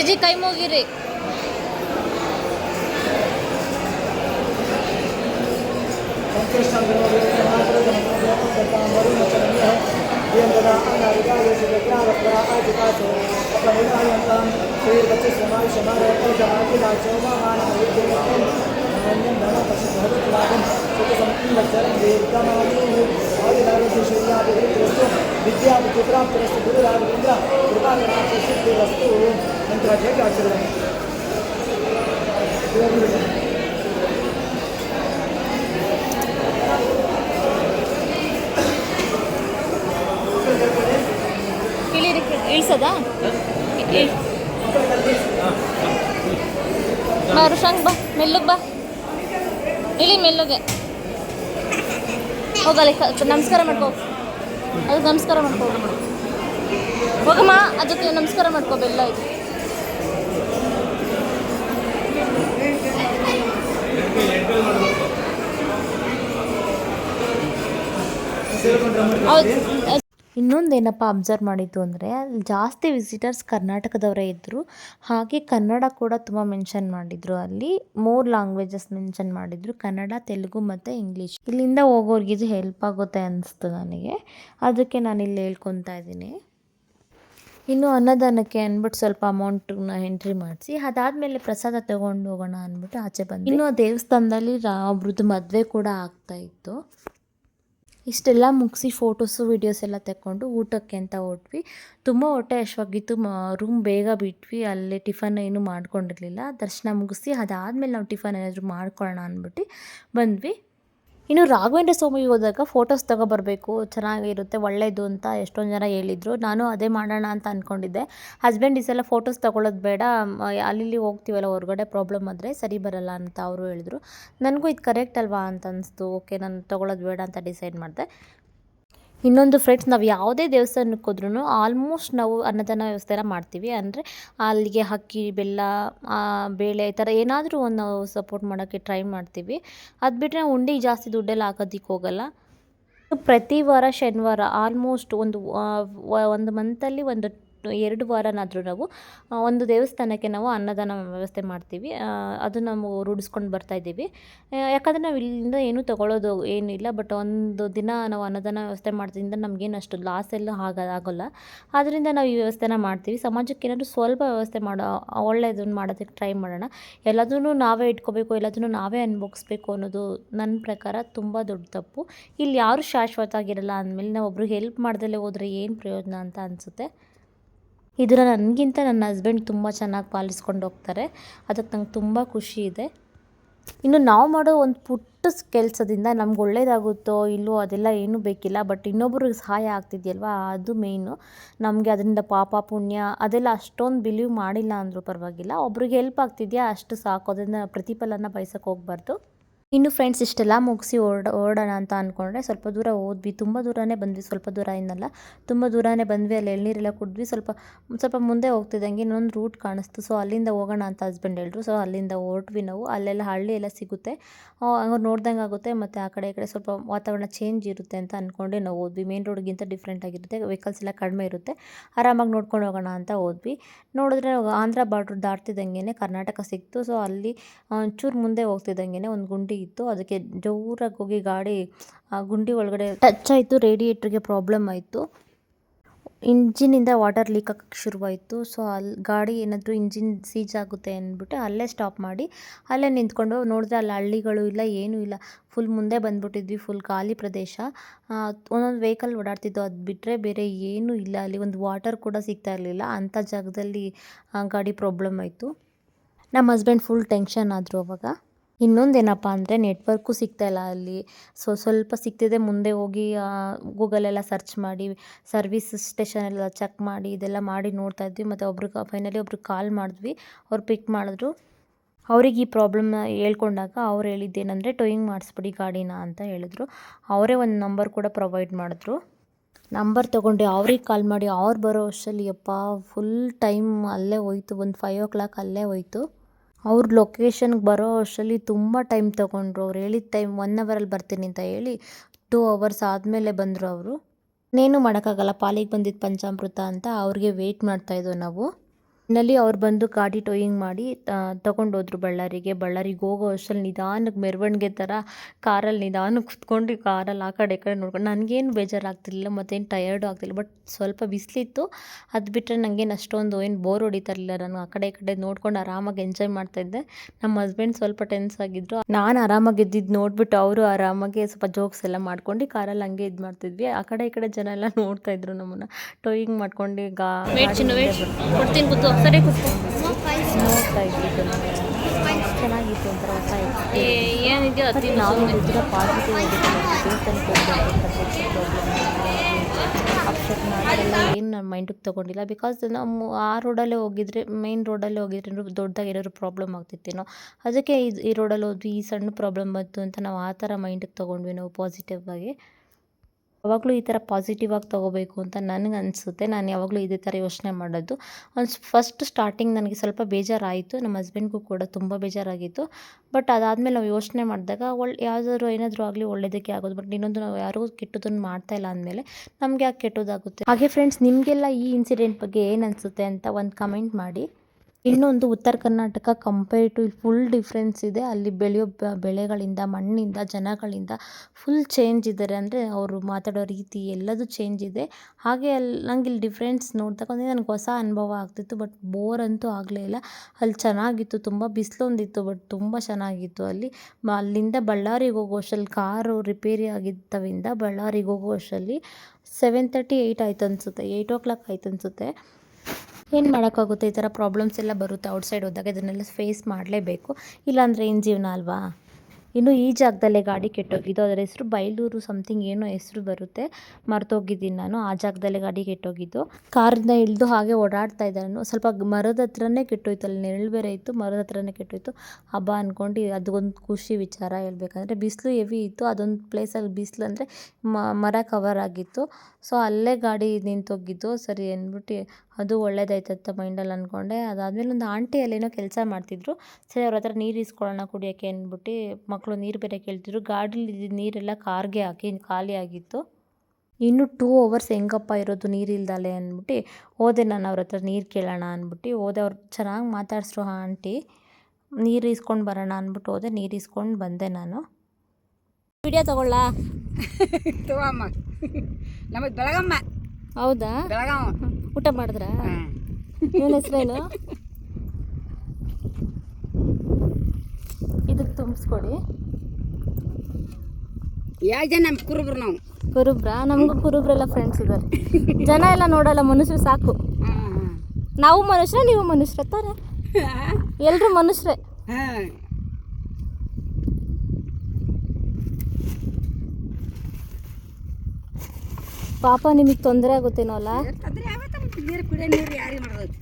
ಜೇಜಿ ಕೈ ಮುಗಿರಿ. ಇಳಿರಿ ಇಳಿಸದಾ? ಇಳ್- ಬಾ ಋಷಾಂಕ್ ಬಾ, ಮೆಲ್ಲಗೆ ಬಾ. ಇಳಿ ಮೆಲ್ಲಗೆ. ಹೋಗಲಿ ನಮಸ್ಕಾರ ಮಾಡ್ಕೋ. ಅದಕ್ಕೆ ನಮಸ್ಕಾರ ಮಾಡ್ಕೋ. ಹೋಗಮ್ಮ ಅದಕ್ಕೆ ನಮಸ್ಕಾರ ಮಾಡ್ಕೋ, ಬೆಲ್ಲ ಇದು. ಇನ್ನೊಂದೇನಪ್ಪ ಅಬ್ಸರ್ವ್ ಮಾಡಿದ್ದು ಅಂದರೆ, ಅಲ್ಲಿ ಜಾಸ್ತಿ ವಿಸಿಟರ್ಸ್ ಕರ್ನಾಟಕದವರೇ ಇದ್ದರು ಹಾಗೆ ಕನ್ನಡ ಕೂಡ ತುಂಬ ಮೆನ್ಷನ್ ಮಾಡಿದರು. ಅಲ್ಲಿ ಮೂರು ಲ್ಯಾಂಗ್ವೇಜಸ್ ಮೆನ್ಷನ್ ಮಾಡಿದರು. ಕನ್ನಡ, ತೆಲುಗು ಮತ್ತು ಇಂಗ್ಲೀಷ್ ಇಲ್ಲಿಂದ ಹೋಗೋರ್ಗಿದು ಹೆಲ್ಪ್ ಆಗುತ್ತೆ ಅನಿಸ್ತು ನನಗೆ. ಅದಕ್ಕೆ ನಾನು ಇಲ್ಲಿ ಹೇಳ್ಕೊತಾ ಇದ್ದೀನಿ. ಇನ್ನು ಅನ್ನದಾನಕ್ಕೆ ಅಂದ್ಬಿಟ್ಟು ಸ್ವಲ್ಪ ಅಮೌಂಟನ್ನ ಎಂಟ್ರಿ ಮಾಡಿಸಿ, ಅದಾದಮೇಲೆ ಪ್ರಸಾದ ತಗೊಂಡು ಹೋಗೋಣ ಅಂದ್ಬಿಟ್ಟು ಆಚೆ ಬಂದು ಇನ್ನು ಆ ದೇವಸ್ಥಾನದಲ್ಲಿ ರಾ ಒಬ್ರದ್ದು ಮದುವೆ ಕೂಡ ಆಗ್ತಾ ಇತ್ತು. ಇಷ್ಟೆಲ್ಲ ಮುಗಿಸಿ ಫೋಟೋಸು ವೀಡಿಯೋಸ್ ಎಲ್ಲ ತಗೊಂಡು ಊಟಕ್ಕೆ ಅಂತ ಹೊಟ್ವಿ. ತುಂಬ ಹೊಟ್ಟೆ ಹಶ್ವಾಗಿತ್ತು ರೂಮ್ ಬೇಗ ಬಿಟ್ವಿ. ಅಲ್ಲೇ ಟಿಫನ್ ಏನು ಮಾಡ್ಕೊಂಡಿರಲಿಲ್ಲ. ದರ್ಶನ ಮುಗಿಸಿ ಅದಾದಮೇಲೆ ನಾವು ಟಿಫನ್ ಏನಾದರೂ ಮಾಡ್ಕೊಳ್ಳೋಣ ಅಂದ್ಬಿಟ್ಟು ಬಂದ್ವಿ. ಇನ್ನು ರಾಘವೇಂದ್ರ ಸ್ವಾಮಿಗೆ ಹೋದಾಗ ಫೋಟೋಸ್ ತಗೋಬರ್ಬೇಕು, ಚೆನ್ನಾಗಿರುತ್ತೆ ಒಳ್ಳೆಯದು ಅಂತ ಎಷ್ಟೊಂದು ಜನ ಹೇಳಿದರು. ನಾನು ಅದೇ ಮಾಡೋಣ ಅಂತ ಅಂದ್ಕೊಂಡಿದ್ದೆ ಹಸ್ಬೆಂಡ್ ಈ ಫೋಟೋಸ್ ತಗೊಳ್ಳೋದು ಬೇಡ. ಅಲ್ಲಿ ಹೋಗ್ತೀವಲ್ಲ, ಹೊರಗಡೆ ಪ್ರಾಬ್ಲಮ್ ಆದರೆ ಸರಿ ಬರಲ್ಲ ಅಂತ ಅವರು ಹೇಳಿದ್ರು. ನನಗೂ ಇದು ಕರೆಕ್ಟ್ ಅಲ್ವಾ ಅಂತ ಅನಿಸ್ತು. ಓಕೆ ನಾನು ತೊಗೊಳ್ಳೋದು ಬೇಡ ಅಂತ ಡಿಸೈಡ್ ಮಾಡಿದೆ. ಇನ್ನೊಂದು ಫ್ರೆಂಡ್ಸ್ ನಾವು ಯಾವುದೇ ದೇವಸ್ಥಾನಕ್ಕೆ ಹೋದ್ರೂ ಆಲ್ಮೋಸ್ಟ್ ನಾವು ಅನ್ನದಾನ ವ್ಯವಸ್ಥೆನ ಮಾಡ್ತೀವಿ. ಅಂದರೆ ಅಲ್ಲಿಗೆ ಅಕ್ಕಿ, ಬೆಲ್ಲ ಬೇಳೆ ಈ ಥರ ಏನಾದರೂ ಒಂದು ನಾವು ಸಪೋರ್ಟ್ ಮಾಡೋಕ್ಕೆ ಟ್ರೈ ಮಾಡ್ತೀವಿ. ಅದು ಬಿಟ್ಟರೆ ಉಂಡಿಗೆ ಜಾಸ್ತಿ ದುಡ್ಡೆಲ್ಲ ಹಾಕೋದಿಕ್ಕೆ ಹೋಗಲ್ಲ. ಪ್ರತಿ ವಾರ, ಶನಿವಾರ ಆಲ್ಮೋಸ್ಟ್ ಒಂದು ಒಂದು ಮಂತಲ್ಲಿ ಒಂದು ಎರಡು ವಾರನಾದರೂ ನಾವು ಒಂದು ದೇವಸ್ಥಾನಕ್ಕೆ ನಾವು ಅನ್ನದಾನ ವ್ಯವಸ್ಥೆ ಮಾಡ್ತೀವಿ. ಅದು ನಾವು ರೂಢಿಸ್ಕೊಂಡು ಬರ್ತಾಯಿದ್ದೀವಿ ಯಾಕಂದರೆ ನಾವು ಇಲ್ಲಿಂದ ಏನೂ ತಗೊಳ್ಳೋದು ಏನಿಲ್ಲ, ಬಟ್ ಒಂದು ದಿನ ನಾವು ಅನ್ನದಾನ ವ್ಯವಸ್ಥೆ ಮಾಡೋದ್ರಿಂದ ನಮಗೇನು ಅಷ್ಟು ಲಾಸ್ ಎಲ್ಲ ಆಗ, ಆಗೋಲ್ಲ. ಆದ್ದರಿಂದ ನಾವು ಈ ವ್ಯವಸ್ಥೆನ ಮಾಡ್ತೀವಿ. ಸಮಾಜಕ್ಕೆ ಏನಾದರೂ ಸ್ವಲ್ಪ ವ್ಯವಸ್ಥೆ ಮಾಡೋ ಒಳ್ಳೆಯದನ್ನು ಮಾಡೋದಕ್ಕೆ ಟ್ರೈ ಮಾಡೋಣ. ಎಲ್ಲದನ್ನೂ ನಾವೇ ಇಟ್ಕೋಬೇಕು, ಎಲ್ಲದನ್ನೂ ನಾವೇ ಅನುಭವಿಸ್ಬೇಕು ಅನ್ನೋದು ನನ್ನ ಪ್ರಕಾರ ತುಂಬ ದೊಡ್ಡ ತಪ್ಪು. ಇಲ್ಲಿ ಯಾರು ಶಾಶ್ವತ ಆಗಿರಲ್ಲ ಅಂದಮೇಲೆ ನಾವು ಒಬ್ಬರು ಹೆಲ್ಪ್ ಮಾಡ್ದಲೇ ಹೋದರೆ ಏನು ಪ್ರಯೋಜನ ಅಂತ ಅನಿಸುತ್ತೆ? ಇದನ್ನು ನನಗಿಂತ ನನ್ನ ಹಸ್ಬೆಂಡ್ ತುಂಬ ಚೆನ್ನಾಗಿ ಪಾಲಿಸ್ಕೊಂಡು ಹೋಗ್ತಾರೆ. ಅದಕ್ಕೆ ನಂಗೆ ತುಂಬ ಖುಷಿ ಇದೆ. ಇನ್ನು ನಾವು ಮಾಡೋ ಒಂದು ಪುಟ್ಟ ಕೆಲಸದಿಂದ ನಮ್ಗೆ ಒಳ್ಳೇದಾಗುತ್ತೋ ಇಲ್ಲವೋ ಅದೆಲ್ಲ ಏನೂ ಬೇಕಿಲ್ಲ. ಬಟ್ ಇನ್ನೊಬ್ರಿಗೆ ಸಹಾಯ ಆಗ್ತಿದೆಯಲ್ವಾ? ಅದು ಮೇಯ್ನು ನಮಗೆ ಅದರಿಂದ ಪಾಪ, ಪುಣ್ಯ ಅದೆಲ್ಲ ಅಷ್ಟೊಂದು ಬಿಲೀವ್ ಮಾಡಿಲ್ಲ ಅಂದರೂ ಪರವಾಗಿಲ್ಲ. ಒಬ್ರಿಗೆ ಹೆಲ್ಪ್ ಆಗ್ತಿದೆಯಾ ಅಷ್ಟು ಸಾಕು. ಅದನ್ನು ಪ್ರತಿಫಲನ ಬಯಸೋಕೆ ಹೋಗ್ಬಾರ್ದು. ಇನ್ನು ಫ್ರೆಂಡ್ಸ್ ಇಷ್ಟೆಲ್ಲ ಮುಗಿಸಿ ಓಡ, ಓಡೋಣ ಅಂತ ಅಂದ್ಕೊಂಡ್ರೆ ಸ್ವಲ್ಪ ದೂರ ಹೋದ್ವಿ. ತುಂಬ ದೂರನೇ ಬಂದ್ವಿ. ಸ್ವಲ್ಪ ದೂರ ಇನ್ನಲ್ಲ. ತುಂಬ ದೂರನೇ ಬಂದ್ವಿ. ಅಲ್ಲಿ ಎಳ್ನೀರೆಲ್ಲ ಕುಡಿದ್ವಿ. ಸ್ವಲ್ಪ ಸ್ವಲ್ಪ ಮುಂದೆ ಹೋಗ್ತಿದ್ದಂಗೆ ಇನ್ನೊಂದು ರೂಟ್ ಕಾಣಿಸ್ತು. ಸೊ ಅಲ್ಲಿಂದ ಹೋಗೋಣ ಅಂತ ಹಸ್ಬೆಂಡ್ ಹೇಳಿದ್ರು. ಸೊ ಅಲ್ಲಿಂದ ಹೊರಟ್ವಿ ನಾವು. ಅಲ್ಲೆಲ್ಲ ಹಳ್ಳಿ ಎಲ್ಲ ಸಿಗುತ್ತೆ. ಹಂಗೆ ನೋಡ್ದಂಗೆ ಆಗುತ್ತೆ. ಮತ್ತು ಆ ಕಡೆ, ಈ ಕಡೆ ಸ್ವಲ್ಪ ವಾತಾವರಣ ಚೇಂಜ್ ಇರುತ್ತೆ ಅಂತ ಅಂದ್ಕೊಂಡೆ ನಾವು ಹೋದ್ವಿ. ಮೇನ್ ರೋಡ್ಗಿಂತ ಡಿಫ್ರೆಂಟ್ ಆಗಿರುತ್ತೆ. ವೆಹಿಕಲ್ಸ್ ಎಲ್ಲ ಕಡಿಮೆ ಇರುತ್ತೆ. ಆರಾಮಾಗಿ ನೋಡ್ಕೊಂಡು ಹೋಗೋಣ ಅಂತ ಹೋದ್ವಿ. ನೋಡಿದ್ರೆ ಆಂಧ್ರ ಬಾರ್ಡ್ರ್ ದಾಟ್ತಿದ್ದಂಗೆ ಕರ್ನಾಟಕ ಸಿಕ್ತು. ಸೊ ಅಲ್ಲಿ ಒಂಚೂರು ಮುಂದೆ ಹೋಗ್ತಿದ್ದಂಗೆ ಒಂದು ಗುಂಡಿ ಇತ್ತು. ಅದಕ್ಕೆ ಜೋರಾಗಿ ಹೋಗಿ ಗಾಡಿ, ಆ ಗುಂಡಿ ಒಳಗಡೆ ಟಚ್ ಆಯಿತು ರೇಡಿಯೇಟ್ರಿಗೆ ಪ್ರಾಬ್ಲಮ್ ಆಯಿತು. ಇಂಜಿನಿಂದ ವಾಟರ್ ಲೀಕ್ ಆಗಕ್ಕೆ ಶುರುವಾಯಿತು. ಸೊ ಅಲ್ಲಿ ಗಾಡಿ ಏನಾದರೂ ಇಂಜಿನ್ ಸೀಜ್ ಆಗುತ್ತೆ ಅಂದ್ಬಿಟ್ಟು ಅಲ್ಲೇ ಸ್ಟಾಪ್ ಮಾಡಿ, ಅಲ್ಲೇ ನಿಂತ್ಕೊಂಡು ನೋಡಿದ್ರೆ ಅಲ್ಲಿ ಹಳ್ಳಿಗಳು ಇಲ್ಲ, ಏನೂ ಇಲ್ಲ. ಫುಲ್ ಮುಂದೆ ಬಂದ್ಬಿಟ್ಟಿದ್ವಿ ಫುಲ್ ಖಾಲಿ ಪ್ರದೇಶ. ಒಂದೊಂದು ವೆಹಿಕಲ್ ಓಡಾಡ್ತಿದ್ದು ಅದು ಬಿಟ್ಟರೆ ಬೇರೆ ಏನೂ ಇಲ್ಲ. ಅಲ್ಲಿ ಒಂದು ವಾಟರ್ ಕೂಡ ಸಿಗ್ತಾ ಇರಲಿಲ್ಲ. ಅಂಥ ಜಾಗದಲ್ಲಿ ಗಾಡಿ ಪ್ರಾಬ್ಲಮ್ ಆಯಿತು. ನಮ್ಮ ಹಸ್ಬೆಂಡ್ ಫುಲ್ ಟೆನ್ಷನ್ ಆದರು ಅವಾಗ. ಇನ್ನೊಂದೇನಪ್ಪ ಅಂದರೆ ನೆಟ್ವರ್ಕು ಸಿಗ್ತಾಯಿಲ್ಲ ಅಲ್ಲಿ. ಸೊ, ಸ್ವಲ್ಪ ಸಿಗ್ತಿದೆ. ಮುಂದೆ ಹೋಗಿ ಗೂಗಲೆಲ್ಲ ಸರ್ಚ್ ಮಾಡಿ, ಸರ್ವಿಸ್ ಸ್ಟೇಷನ್ ಎಲ್ಲ ಚೆಕ್ ಮಾಡಿ, ಇದೆಲ್ಲ ಮಾಡಿ ನೋಡ್ತಾ ಇದ್ವಿ. ಮತ್ತು ಒಬ್ರಿಗೆ, ಫೈನಲಿ ಒಬ್ರಿಗೆ ಕಾಲ್ ಮಾಡಿದ್ವಿ. ಅವ್ರು ಪಿಕ್ ಮಾಡಿದ್ರು. ಅವ್ರಿಗೆ ಈ ಪ್ರಾಬ್ಲಮ್ನ ಹೇಳ್ಕೊಂಡಾಗ ಅವ್ರು ಹೇಳಿದ್ದೇನೆಂದರೆ, ಟೋಯಿಂಗ್ ಮಾಡಿಸ್ಬಿಡಿ ಗಾಡಿನ ಅಂತ ಹೇಳಿದ್ರು. ಅವರೇ ಒಂದು ನಂಬರ್ ಕೂಡ ಪ್ರೊವೈಡ್ ಮಾಡಿದ್ರು. ನಂಬರ್ ತೊಗೊಂಡು ಅವ್ರಿಗೆ ಕಾಲ್ ಮಾಡಿ, ಅವ್ರು ಬರೋ ಅಷ್ಟರಲ್ಲಿ ಯಪ್ಪ, ಫುಲ್ ಟೈಮ್ ಅಲ್ಲೇ ಹೋಯ್ತು. ಒಂದು ಫೈವ್ ಓ ಕ್ಲಾಕ್ ಅಲ್ಲೇ ಹೋಯ್ತು. ಅವ್ರ ಲೊಕೇಶನ್ಗೆ ಬರೋ ಅಷ್ಟರಲ್ಲಿ ತುಂಬ ಟೈಮ್ ತೊಗೊಂಡ್ರು. ಅವ್ರು ಹೇಳಿದ ಟೈಮ್ ಒನ್ ಅವರಲ್ಲಿ ಬರ್ತೀನಿ ಅಂತ ಹೇಳಿ ಟೂ ಅವರ್ಸ್ ಆದಮೇಲೆ ಬಂದರು ಅವರು. ಇನ್ನೇನು ಮಾಡೋಕ್ಕಾಗಲ್ಲ. ಪಾಲಿಗೆ ಬಂದಿದ್ದು ಪಂಚಾಮೃತ ಅಂತ ಅವ್ರಿಗೆ ವೆಯ್ಟ್ ಮಾಡ್ತಾಯಿದ್ದೋ ನಾವು. ಫೈನಲಿ ಅವ್ರು ಬಂದು ಗಾಡಿ ಟೋಯಿಂಗ್ ಮಾಡಿ ತಗೊಂಡೋದ್ರು ಬಳ್ಳಾರಿಗೆ. ಬಳ್ಳಾರಿಗೆ ಹೋಗೋ ಅಷ್ಟರಲ್ಲಿ ನಿಧಾನಕ್ಕೆ ಮೆರವಣಿಗೆ ಥರ ಕಾರಲ್ಲಿ ನಿಧಾನಕ್ಕೆ ಕುತ್ಕೊಂಡು ಕಾರಲ್ಲಿ ಆ ಕಡೆ, ಈ ಕಡೆ ನೋಡ್ಕೊಂಡು. ನನಗೇನು ಬೇಜಾರಾಗ್ತಿರ್ಲಿಲ್ಲ, ಮತ್ತೇನು ಟಯರ್ಡು ಆಗ್ತಿಲ್ಲ ಬಟ್ ಸ್ವಲ್ಪ ಬಿಸಿಲಿತ್ತು. ಅದು ಬಿಟ್ಟರೆ ನನಗೇನು ಅಷ್ಟೊಂದು ಏನು ಬೋರ್ ಹೊಡಿತಾ ಇರಲಿಲ್ಲ ನಾನು. ಆ ಕಡೆ, ಈ ಕಡೆ ನೋಡ್ಕೊಂಡು ಆರಾಮಾಗಿ ಎಂಜಾಯ್ ಮಾಡ್ತಾಯಿದ್ದೆ ನಮ್ಮ ಹಸ್ಬೆಂಡ್ ಸ್ವಲ್ಪ ಟೆನ್ಸ್ ಆಗಿದ್ರು. ನಾನು ಆರಾಮಾಗಿ ಇದ್ದಿದ್ದು ನೋಡ್ಬಿಟ್ಟು ಅವರು ಆರಾಮಾಗಿ ಸ್ವಲ್ಪ ಜೋಕ್ಸ್ ಎಲ್ಲ ಮಾಡ್ಕೊಂಡು ಕಾರಲ್ಲಿ ಹಂಗೆ ಇದು ಮಾಡ್ತಿದ್ವಿ. ಆ ಕಡೆ, ಈ ಕಡೆ ಜನ ಎಲ್ಲ ನೋಡ್ತಾ ಇದ್ರು ನಮ್ಮನ್ನು. ಟೋಯಿಂಗ್ ಮಾಡ್ಕೊಂಡು ಗಾ ಕೊಡ್ತೀನಿ ಸರಿ ಕೂತ್ಕೊ ನೋಡ್ತಾ ಜನ ಚೆನ್ನಾಗಿತ್ತು ಒಂಥರ ಹೊಸ ಏನಿದೆಯೋ ಅತಿ ನಾವು ಇದ್ರ ಪಾಸಿಟಿವ್ ದೇವಸ್ಥಾನಕ್ಕೆ ಅಕ್ಷರನ ಅದೆಲ್ಲ ಏನು ನನ್ನ ಮೈಂಡಿಗೆ ತೊಗೊಂಡಿಲ್ಲ. ಬಿಕಾಸ್ ನಮ್ಮ ಆ ರೋಡಲ್ಲೇ ಹೋಗಿದ್ರೆ ಮೇನ್ ರೋಡಲ್ಲೇ ಹೋಗಿದ್ರೆ ದೊಡ್ಡದಾಗಿ ಏನಾದ್ರು ಪ್ರಾಬ್ಲಮ್ ಆಗ್ತಿತ್ತೇನೋ. ಅದಕ್ಕೆ ಈ ರೋಡಲ್ಲಿ ಹೋದ್ವಿ ಈ ಸಣ್ಣ ಪ್ರಾಬ್ಲಮ್ ಬಂತು ಅಂತ ನಾವು ಆ ಥರ ಮೈಂಡಿಗೆ ತೊಗೊಂಡ್ವಿ ನಾವು ಪಾಸಿಟಿವ್ ಆಗಿ. ಯಾವಾಗಲೂ ಈ ಥರ ಪಾಸಿಟಿವ್ ಆಗಿ ತೊಗೋಬೇಕು ಅಂತ ನನಗೆ ಅನಿಸುತ್ತೆ. ನಾನು ಯಾವಾಗಲೂ ಇದೇ ಥರ ಯೋಚನೆ ಮಾಡೋದು. ಒಂದು ಫಸ್ಟ್ ಸ್ಟಾರ್ಟಿಂಗ್ ನನಗೆ ಸ್ವಲ್ಪ ಬೇಜಾರಾಯಿತು. ನಮ್ಮ ಹಸ್ಬೆಂಡ್ಗೂ ಕೂಡ ತುಂಬ ಬೇಜಾರಾಗಿತ್ತು. ಬಟ್ ಅದಾದಮೇಲೆ ನಾವು ಯೋಚನೆ ಮಾಡಿದಾಗ ಒಳ್ಳೆ ಯಾವುದಾದ್ರು ಏನಾದರೂ ಆಗಲಿ ಒಳ್ಳೇದಕ್ಕೆ ಆಗೋದು. ಬಟ್ ಇನ್ನೊಂದು ನಾವು ಯಾರಿಗೂ ಕೆಟ್ಟದನ್ನು ಮಾಡ್ತಾ ಇಲ್ಲ ಅಂದಮೇಲೆ ನಮಗೆ ಯಾಕೆ ಕೆಟ್ಟದಾಗುತ್ತೆ? ಹಾಗೆ ಫ್ರೆಂಡ್ಸ್ ನಿಮಗೆಲ್ಲ ಈ ಇನ್ಸಿಡೆಂಟ್ ಬಗ್ಗೆ ಏನು ಅನಿಸುತ್ತೆ ಅಂತ ಒಂದು ಕಮೆಂಟ್ ಮಾಡಿ. ಇನ್ನೊಂದು Uttara Karnataka compare to full difference ಇದೆ. ಅಲ್ಲಿ ಬೆಳೆಯೋ ಬೆಳೆಗಳಿಂದ, ಮಣ್ಣಿಂದ, ಜನಗಳಿಂದ ಫುಲ್ ಚೇಂಜ್ ಇದ್ದಾರೆ ಅಂದರೆ ಅವರು ಮಾತಾಡೋ ರೀತಿ ಎಲ್ಲದೂ ಚೇಂಜ್ ಇದೆ. ಹಾಗೆ ಅಲ್ಲಿ ನಂಗೆ ಇಲ್ಲಿ ಡಿಫ್ರೆನ್ಸ್ ನೋಡ್ತಕ್ಕಂಥ ನನಗೆ ಹೊಸ ಅನುಭವ ಆಗ್ತಿತ್ತು. ಬಟ್ ಬೋರ್ ಅಂತೂ ಆಗಲೇ ಇಲ್ಲ. ಅಲ್ಲಿ ಚೆನ್ನಾಗಿತ್ತು, ತುಂಬ ಬಿಸಿಲೊಂದಿತ್ತು ಬಟ್ ತುಂಬ ಚೆನ್ನಾಗಿತ್ತು ಅಲ್ಲಿ. ಅಲ್ಲಿಂದ ಬಳ್ಳಾರಿಗೆ ಹೋಗೋ ಅಷ್ಟರಲ್ಲಿ ಕಾರು ರಿಪೇರಿ ಆಗಿದ್ದವಿಂದ ಬಳ್ಳಾರಿಗೆ ಹೋಗೋ ಅಷ್ಟರಲ್ಲಿ ಸೆವೆನ್ ತರ್ಟಿ ಏಯ್ಟ್ ಆಯ್ತು ಅನಿಸುತ್ತೆ ಏಯ್ಟ್ ಓ ಕ್ಲಾಕ್ ಆಯ್ತು ಅನಿಸುತ್ತೆ ಏನು ಮಾಡೋಕ್ಕಾಗುತ್ತೆ? ಈ ಥರ ಪ್ರಾಬ್ಲಮ್ಸ್ ಎಲ್ಲ ಬರುತ್ತೆ ಔಟ್ಸೈಡ್ ಹೋದಾಗ, ಇದನ್ನೆಲ್ಲ ಫೇಸ್ ಮಾಡಲೇಬೇಕು. ಇಲ್ಲಾಂದರೆ ಏನು ಜೀವನ ಅಲ್ವಾ? ಇನ್ನು ಈ ಜಾಗದಲ್ಲೇ ಗಾಡಿ ಕೆಟ್ಟೋಗಿದ್ದು, ಅದರ ಹೆಸರು ಬೈಲೂರು ಸಮಥಿಂಗ್ ಏನೋ ಹೆಸರು ಬರುತ್ತೆ. ಮರ್ತೋಗಿದ್ದೀನಿ ನಾನು, ಆ ಜಾಗದಲ್ಲೇ ಗಾಡಿ ಕೆಟ್ಟೋಗಿದ್ದು. ಕಾರಿಂದ ಇಳಿದು ಹಾಗೆ ಓಡಾಡ್ತಾ ಇದ್ದಾನು ಸ್ವಲ್ಪ ಮರದ ಹತ್ರನೇ ಕೆಟ್ಟೋಯ್ತು ಅಲ್ಲಿ ನೆರಳು ಬೇರೆ ಇತ್ತು, ಮರದ ಹತ್ರನೇ ಕೆಟ್ಟೋಯ್ತು. ಹಬ್ಬ ಅಂದ್ಕೊಂಡು ಅದೊಂದು ಖುಷಿ ವಿಚಾರ ಹೇಳ್ಬೇಕಂದ್ರೆ, ಬಿಸಿಲು ಹೆವಿ ಇತ್ತು. ಅದೊಂದು ಪ್ಲೇಸಲ್ಲಿ ಬಿಸಿಲು ಅಂದರೆ ಮರ ಕವರ್ ಆಗಿತ್ತು. ಸೊ ಅಲ್ಲೇ ಗಾಡಿ ನಿಂತೋಗಿದ್ದು. ಸರಿ ಅಂದ್ಬಿಟ್ಟು ಅದು ಒಳ್ಳೇದಾಯ್ತಂತ ಮೈಂಡಲ್ಲಿ ಅಂದ್ಕೊಂಡೆ ಅದಾದಮೇಲೆ ಒಂದು ಆಂಟಿ ಅಲ್ಲೇನೋ ಕೆಲಸ ಮಾಡ್ತಿದ್ರು. ಸರಿ ಅವ್ರ ಹತ್ರ ನೀರು ಇಸ್ಕೊಳ್ಳೋಣ ಕುಡಿಯೋಕ್ಕೆ ಅಂದ್ಬಿಟ್ಟು ಮಕ್ಕಳು ನೀರು ಬೇರೆ ಕೇಳ್ತಿದ್ರು. ಗಾಡೀಲಿ ನೀರೆಲ್ಲ ಕಾರ್ಗೆ ಹಾಕಿ ಖಾಲಿ ಆಗಿತ್ತು. ಇನ್ನು ಟೂ ಅವರ್ಸ್ ಹೆಂಗಪ್ಪ ಇರೋದು ನೀರು ಇಲ್ದಲೆ ಅಂದ್ಬಿಟ್ಟು ಹೋದೆ ನಾನು ಅವ್ರ ಹತ್ರ ನೀರು ಕೇಳೋಣ ಅಂದ್ಬಿಟ್ಟು. ಹೋದೆ ಅವ್ರು ಚೆನ್ನಾಗಿ ಮಾತಾಡಿಸ್ರು ಆ ಆಂಟಿ. ನೀರು ಇಸ್ಕೊಂಡು ಬರೋಣ ಅಂದ್ಬಿಟ್ಟು ಹೋದೆ. ನೀರು ಇಸ್ಕೊಂಡು ಬಂದೆ ನಾನು. ವಿಡಿಯೋ ತಗೊಳ್ಳ? ನಮಗೆ ಬೆಳಗಮ್ಮ. ಹೌದಾ? ಊಟ ಮಾಡಿದ್ರ? ಇವನ ಹೆಸರೇನು? ಇದಕ್ಕೆ ತುಂಬಿಸ್ಕೊಡಿ. ಯಾವ ಜನ ನಮ್ಮ ಕುರುಬ್ರು ನಾವು. ಕುರುಬ್ರ? ನಮಗೂ ಕುರುಬ್ರೆಲ್ಲ ಫ್ರೆಂಡ್ಸ್ ಇದ್ದಾರೆ ಜನ ಎಲ್ಲ ನೋಡಲ್ಲ ಮನುಷ್ಯರು ಸಾಕು. ನಾವು ಮನುಷ್ಯರೇ ನೀವು ಮನುಷ್ಯರ ತಾರೆ ಎಲ್ಲರೂ ಮನುಷ್ಯರೇ ಪಾಪ ನಿಮಗೆ ತೊಂದರೆ ಆಗುತ್ತೇನೋ ಅಲ್ಲ? ತೊಂದರೆ ಆಗುತ್ತೆ ಮತ್ತೆ ನೀರು ಕುಡಿಯೋ ನೀರು ಯಾರಿಗೆ ಮಾಡೋದು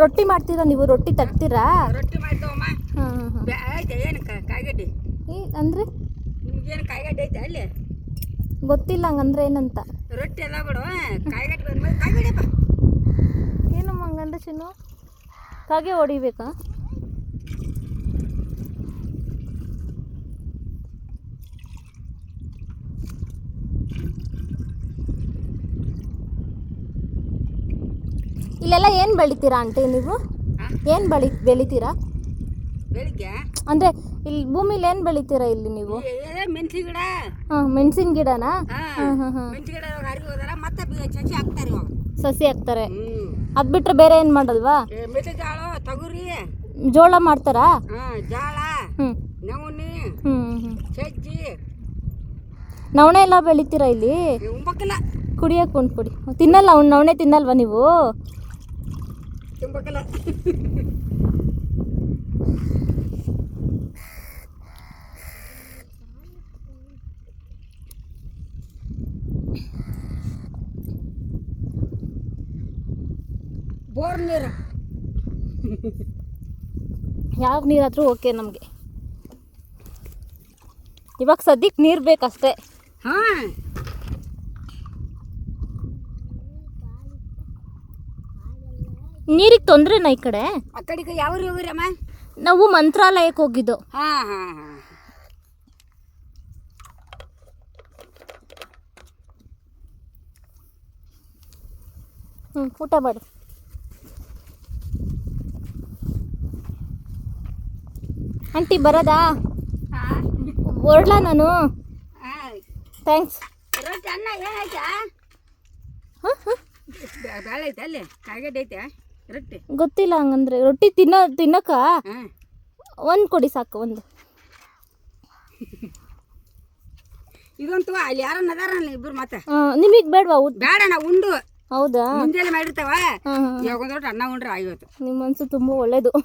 ರೊಟ್ಟಿ ಮಾಡ್ತೀರಾ ನೀವು? ರೊಟ್ಟಿ ತಗ್ತೀರಾ ರೊಟ್ಟಿ ಮಾಡ್ತಾವಮ್ಮ. ಹಾಂ ಹಾಂ ಹಾಂ. ಆಯ್ತಾ? ಏನು ಕಾಯಿಗಡ್ಡೆ? ಅಂದರೆ? ನಿಮ್ಗೇನು ಕಾಯಿಗಡ್ಡೆ ಐತೆ ಅಲ್ಲಿ? ಗೊತ್ತಿಲ್ಲ ಹಂಗಂದ್ರೆ ಏನಂತ? ರೊಟ್ಟಿ ಎಲ್ಲ ಬಿಡು ಏನು ಬಂದ್ಮೇಲೆ ಏನಮ್ಮ ಹಂಗಂದ್ರೆ ಚಿನ್ನು? ಕಾಗೆ ಹೊಡಿಬೇಕಾ? ಇಲ್ಲೆಲ್ಲ ಏನು ಬೆಳಿತೀರಾ ಅಂತೆ ನೀವು? ಏನು ಬೆಳಿ ಬೆಳಿತೀರಾ? ಬೆಳಿಗ್ಗೆ? ಅಂದ್ರೆ ಇಲ್ಲಿ ಭೂಮಿಲಿ ಏನು ಬೆಳಿತೀರಾ ಇಲ್ಲಿ ನೀವು? ಮೆಣಸಿನ ಮೆಣಸಿ ಗಿಡ. ಹಾಂ ಮೆಣಸಿನ ಗಿಡನಾ? ಹಾಂ ಹಾಂ ಹಾಂ ಹಾಂ. ಮೆಣಸಿ ಗಿಡ ಹರಿಗೆ ಹೋದಾರ ಮತ್ತೆ ಚಚಿ ಹಾಕ್ತಾರೆ ಇವಾಗ. ಸಸಿ ಹಾಕ್ತಾರೆ. ಅದು ಬಿಟ್ರೆ ಬೇರೆ ಏನು ಮಾಡಲ್ವಾ? ಮೆಣಸಿನಕಾಳು ತೊಗರಿ. ಜೋಳ ಮಾಡ್ತಾರಾ? ಜೋಳ ನವಣಿ ಸಜ್ಜಿ. ನವಣೆ ಎಲ್ಲ ಬೆಳಿತೀರ ಇಲ್ಲಿ? ಕುಡಿಯಕ್ ಕುಡಿಯೋಕೆ ಒಂದು ಕೊಡಿ ತಿನ್ನಲ್ಲ ಅವ್ನು ನವಣೆ ತಿನ್ನಲ್ವಾ ನೀವು? ತುಂಬಕ್ಕಲ್ಲ ಬೋರ್ ನೀರು. ಯಾವ ನೀರಾದರೂ ಓಕೆ ನಮಗೆ. ಇವಾಗ ಸದ್ಯಕ್ಕೆ ನೀರು ಬೇಕಷ್ಟೇ. ಹಾಂ. ನೀರಿಗೆ ತೊಂದ್ರೆನಾ ಈ ಕಡೆ? ಆ ಕಡೆಗೆ ಯಾವ ಹೋಗಿರಮ್ಮ? ನಾವು ಮಂತ್ರಾಲಯಕ್ಕೆ ಹೋಗಿದ್ದು. ಹಾಂ ಹಾಂ ಹಾಂ. ಹ್ಞೂ ಊಟ ಮಾಡು. ಆಂಟಿ ಬರೋದಾ? ಹೊರಡ್ಲಾ ನಾನು? ಹಾಂ. ಥ್ಯಾಂಕ್ಸ್ ಗೊತ್ತಿಲ್ಲ ಹಂಗಂದ್ರೆ. ರೊಟ್ಟಿ ತಿನ್ನೋ ತಿನ್ನಕ? ಒಂದು ಕೊಡಿ ಸಾಕು ಒಂದು. ಇದಂತೂ ಅಲ್ಲಿ ಯಾರನ್ನ ನದಾರ ಇಬ್ರು ಮತ್ತೆ? ನಿಮಗೆ ಬೇಡವಾ ಬೇಡ ನಾ ಉಂಡು. ಹೌದಾ? ಮುಂಜಾನೆ ಮಾಡಿರ್ತಾವ? ಒಂದು ಅನ್ನ ಉಂಡ್ರೆ ಆಗಿತ್ತು ನಿಮ್ಮ ಮನಸ್ಸು ತುಂಬಾ ಒಳ್ಳೇದು.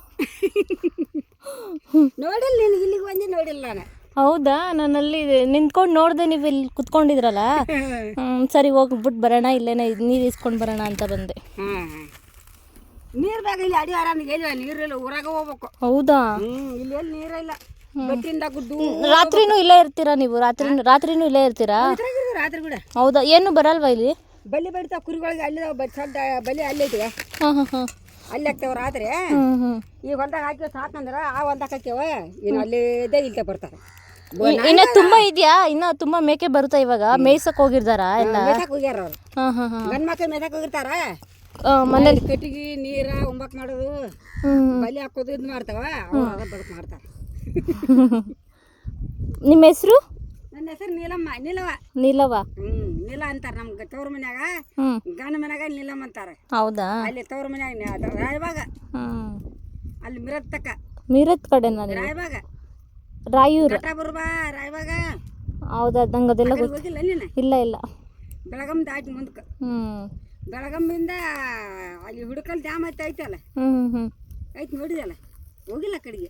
ನೋಡಿಲ್ಲ ನೀನು ಇಲ್ಲಿಗೆ ಬಂದು ನೋಡಿಲ್ಲ ನಾನು. ಹೌದಾ? ನಾನಲ್ಲಿ ನಿಂತ್ಕೊಂಡು ನೋಡಿದೆ ನೀವು ಇಲ್ಲಿ ಕುತ್ಕೊಂಡಿದ್ರಲ್ಲ? ಸರಿ ಹೋಗ್ಬಿಟ್ಟು ಬರೋಣ ಇಲ್ಲೇನ ನೀರು ಇಸ್ಕೊಂಡು ಬರೋಣ ಅಂತ ಬಂದೆ. ನೀರ್ ಬೇಕು ಇಲ್ಲಿ ಅಡಿ ಆರಾಮ ಏನಿಲ್ಲ ನೀರಿಲ್ಲ ಊರಾಗ ಹೋಗ್ಬೇಕು. ಹೌದಾ? ಇಲ್ಲಿ ಎಲ್ಲಿ ನೀರಿಲ್ಲ ರಾತ್ರಿನೂ ಇಲ್ಲೇ ಇರ್ತೀರಾ ನೀವು? ರಾತ್ರಿ ರಾತ್ರಿನೂ ಇಲ್ಲೇ ಇರ್ತೀರಾ? ರಾತ್ರಿ ಕೂಡ. ಹೌದಾ? ಏನು ಬರಲ್ವಾ ಇಲ್ಲಿ? ಬಲಿ ಬಡಿತಾವ ಕುರಿಗಳಿಗೆ ಅಲ್ಲಿ ಬ- ಸಡ್ಡ ಬಲಿ ಅಲ್ಲಿ ಐತಿವೆ ಹಾಂ ಹಾಂ ಹಾಂ. ಅಲ್ಲಿ ಹಾಕ್ತಾವ ಆದ್ರೆ ಈಗ ಹೊಲ್ದಾಗ ಹಾಕಿ ಸಾಕಂದ್ರ ಆ ಹೊಲ್ದಾಗ ಹಾಕ್ಯವ ಇನ್ನು ಅಲ್ಲಿದ್ದೇ ಇಲ್ತೆ ಬರ್ತಾರೆ. ಇನ್ನ ತುಂಬಾ ಇದೆಯಾ? ಇನ್ನ ತುಂಬಾ ಮೇಕೆ ಬರುತ್ತಾ ಇವಾಗ? ಮೇಯ್ಸಕ್ ಹೋಗಿರ್ತಾರಾ ಎಲ್ಲ? ಹೋಗ್ಯಾರ ಅವ್ರು. ಹಾಂ ಹಾಂ ಹಾಂ. ಗಂಡ್ ಮಕ್ಳು ಮೇಸಕ್ ಹೋಗಿರ್ತಾರ? ಮನೇಲಿ ಕಟ್ಟಿಗೆ ನೀರ ಉಂಬಕ್ ಮಾಡೋದು. ಬಲಿ ಹಾಕೋದು ಇದು ಮಾಡ್ತಾವ ಅವ್ರು ಅದ ಬದುಕು ಮಾಡ್ತಾರೆ ನಿಮ್ಮ ಹೆಸರು? ನನ್ನ ಹೆಸರು ನೀಲಮ್ಮ. ನೀಲವ ನೀಲವ ಹ್ಮ್ ನೀಲ ಅಂತಾರೆ ನಮ್ಗೆ ತವ್ರ ಮನ್ಯಾಗ. ಹ್ಞೂ ಗಂಡ ಮನ್ಯಾಗ ನೀಲಮ್ಮ ಅಂತಾರೆ. ಹೌದಾ? ಅಲ್ಲಿ ತವ್ರ ಮನ್ಯಾಗ ರಾಯಬಾಗ ಹ್ಞೂ ಅಲ್ಲಿ ಮಿರತ್ ತಕ್ಕ. ಮೀರತ್ ಕಡೆ ನಾನು ರಾಯಬಾಗ ರಾಯೂರು. ಬರ್ಬಾ ಬಾ ರಾಯವಾಗ ಹೌದಾ ನಂಗೆ ಅದೆಲ್ಲ ಆ ಕಡೆ ಗೊತ್ತು ಹೋಗಿಲ್ಲ ನೀನು? ಇಲ್ಲ ಇಲ್ಲ. ಬೆಳಗಮ್ ದಾಟಿ ಮುಂದಕ್ಕೆ ಹ್ಞೂ ಬೆಳಗಮ್ಮಿಂದ ಅಲ್ಲಿ ಹುಡುಕಲ್ ಡ್ಯಾಮ್ ಐತೆ ಐತಲ್ಲ? ಹ್ಞೂ ಹ್ಮ್ ಹ್ಮ್. ಐತೆ ನೋಡಿದಲ್ಲ ಹೋಗಿಲ್ಲ ಆ ಕಡೆಗೆ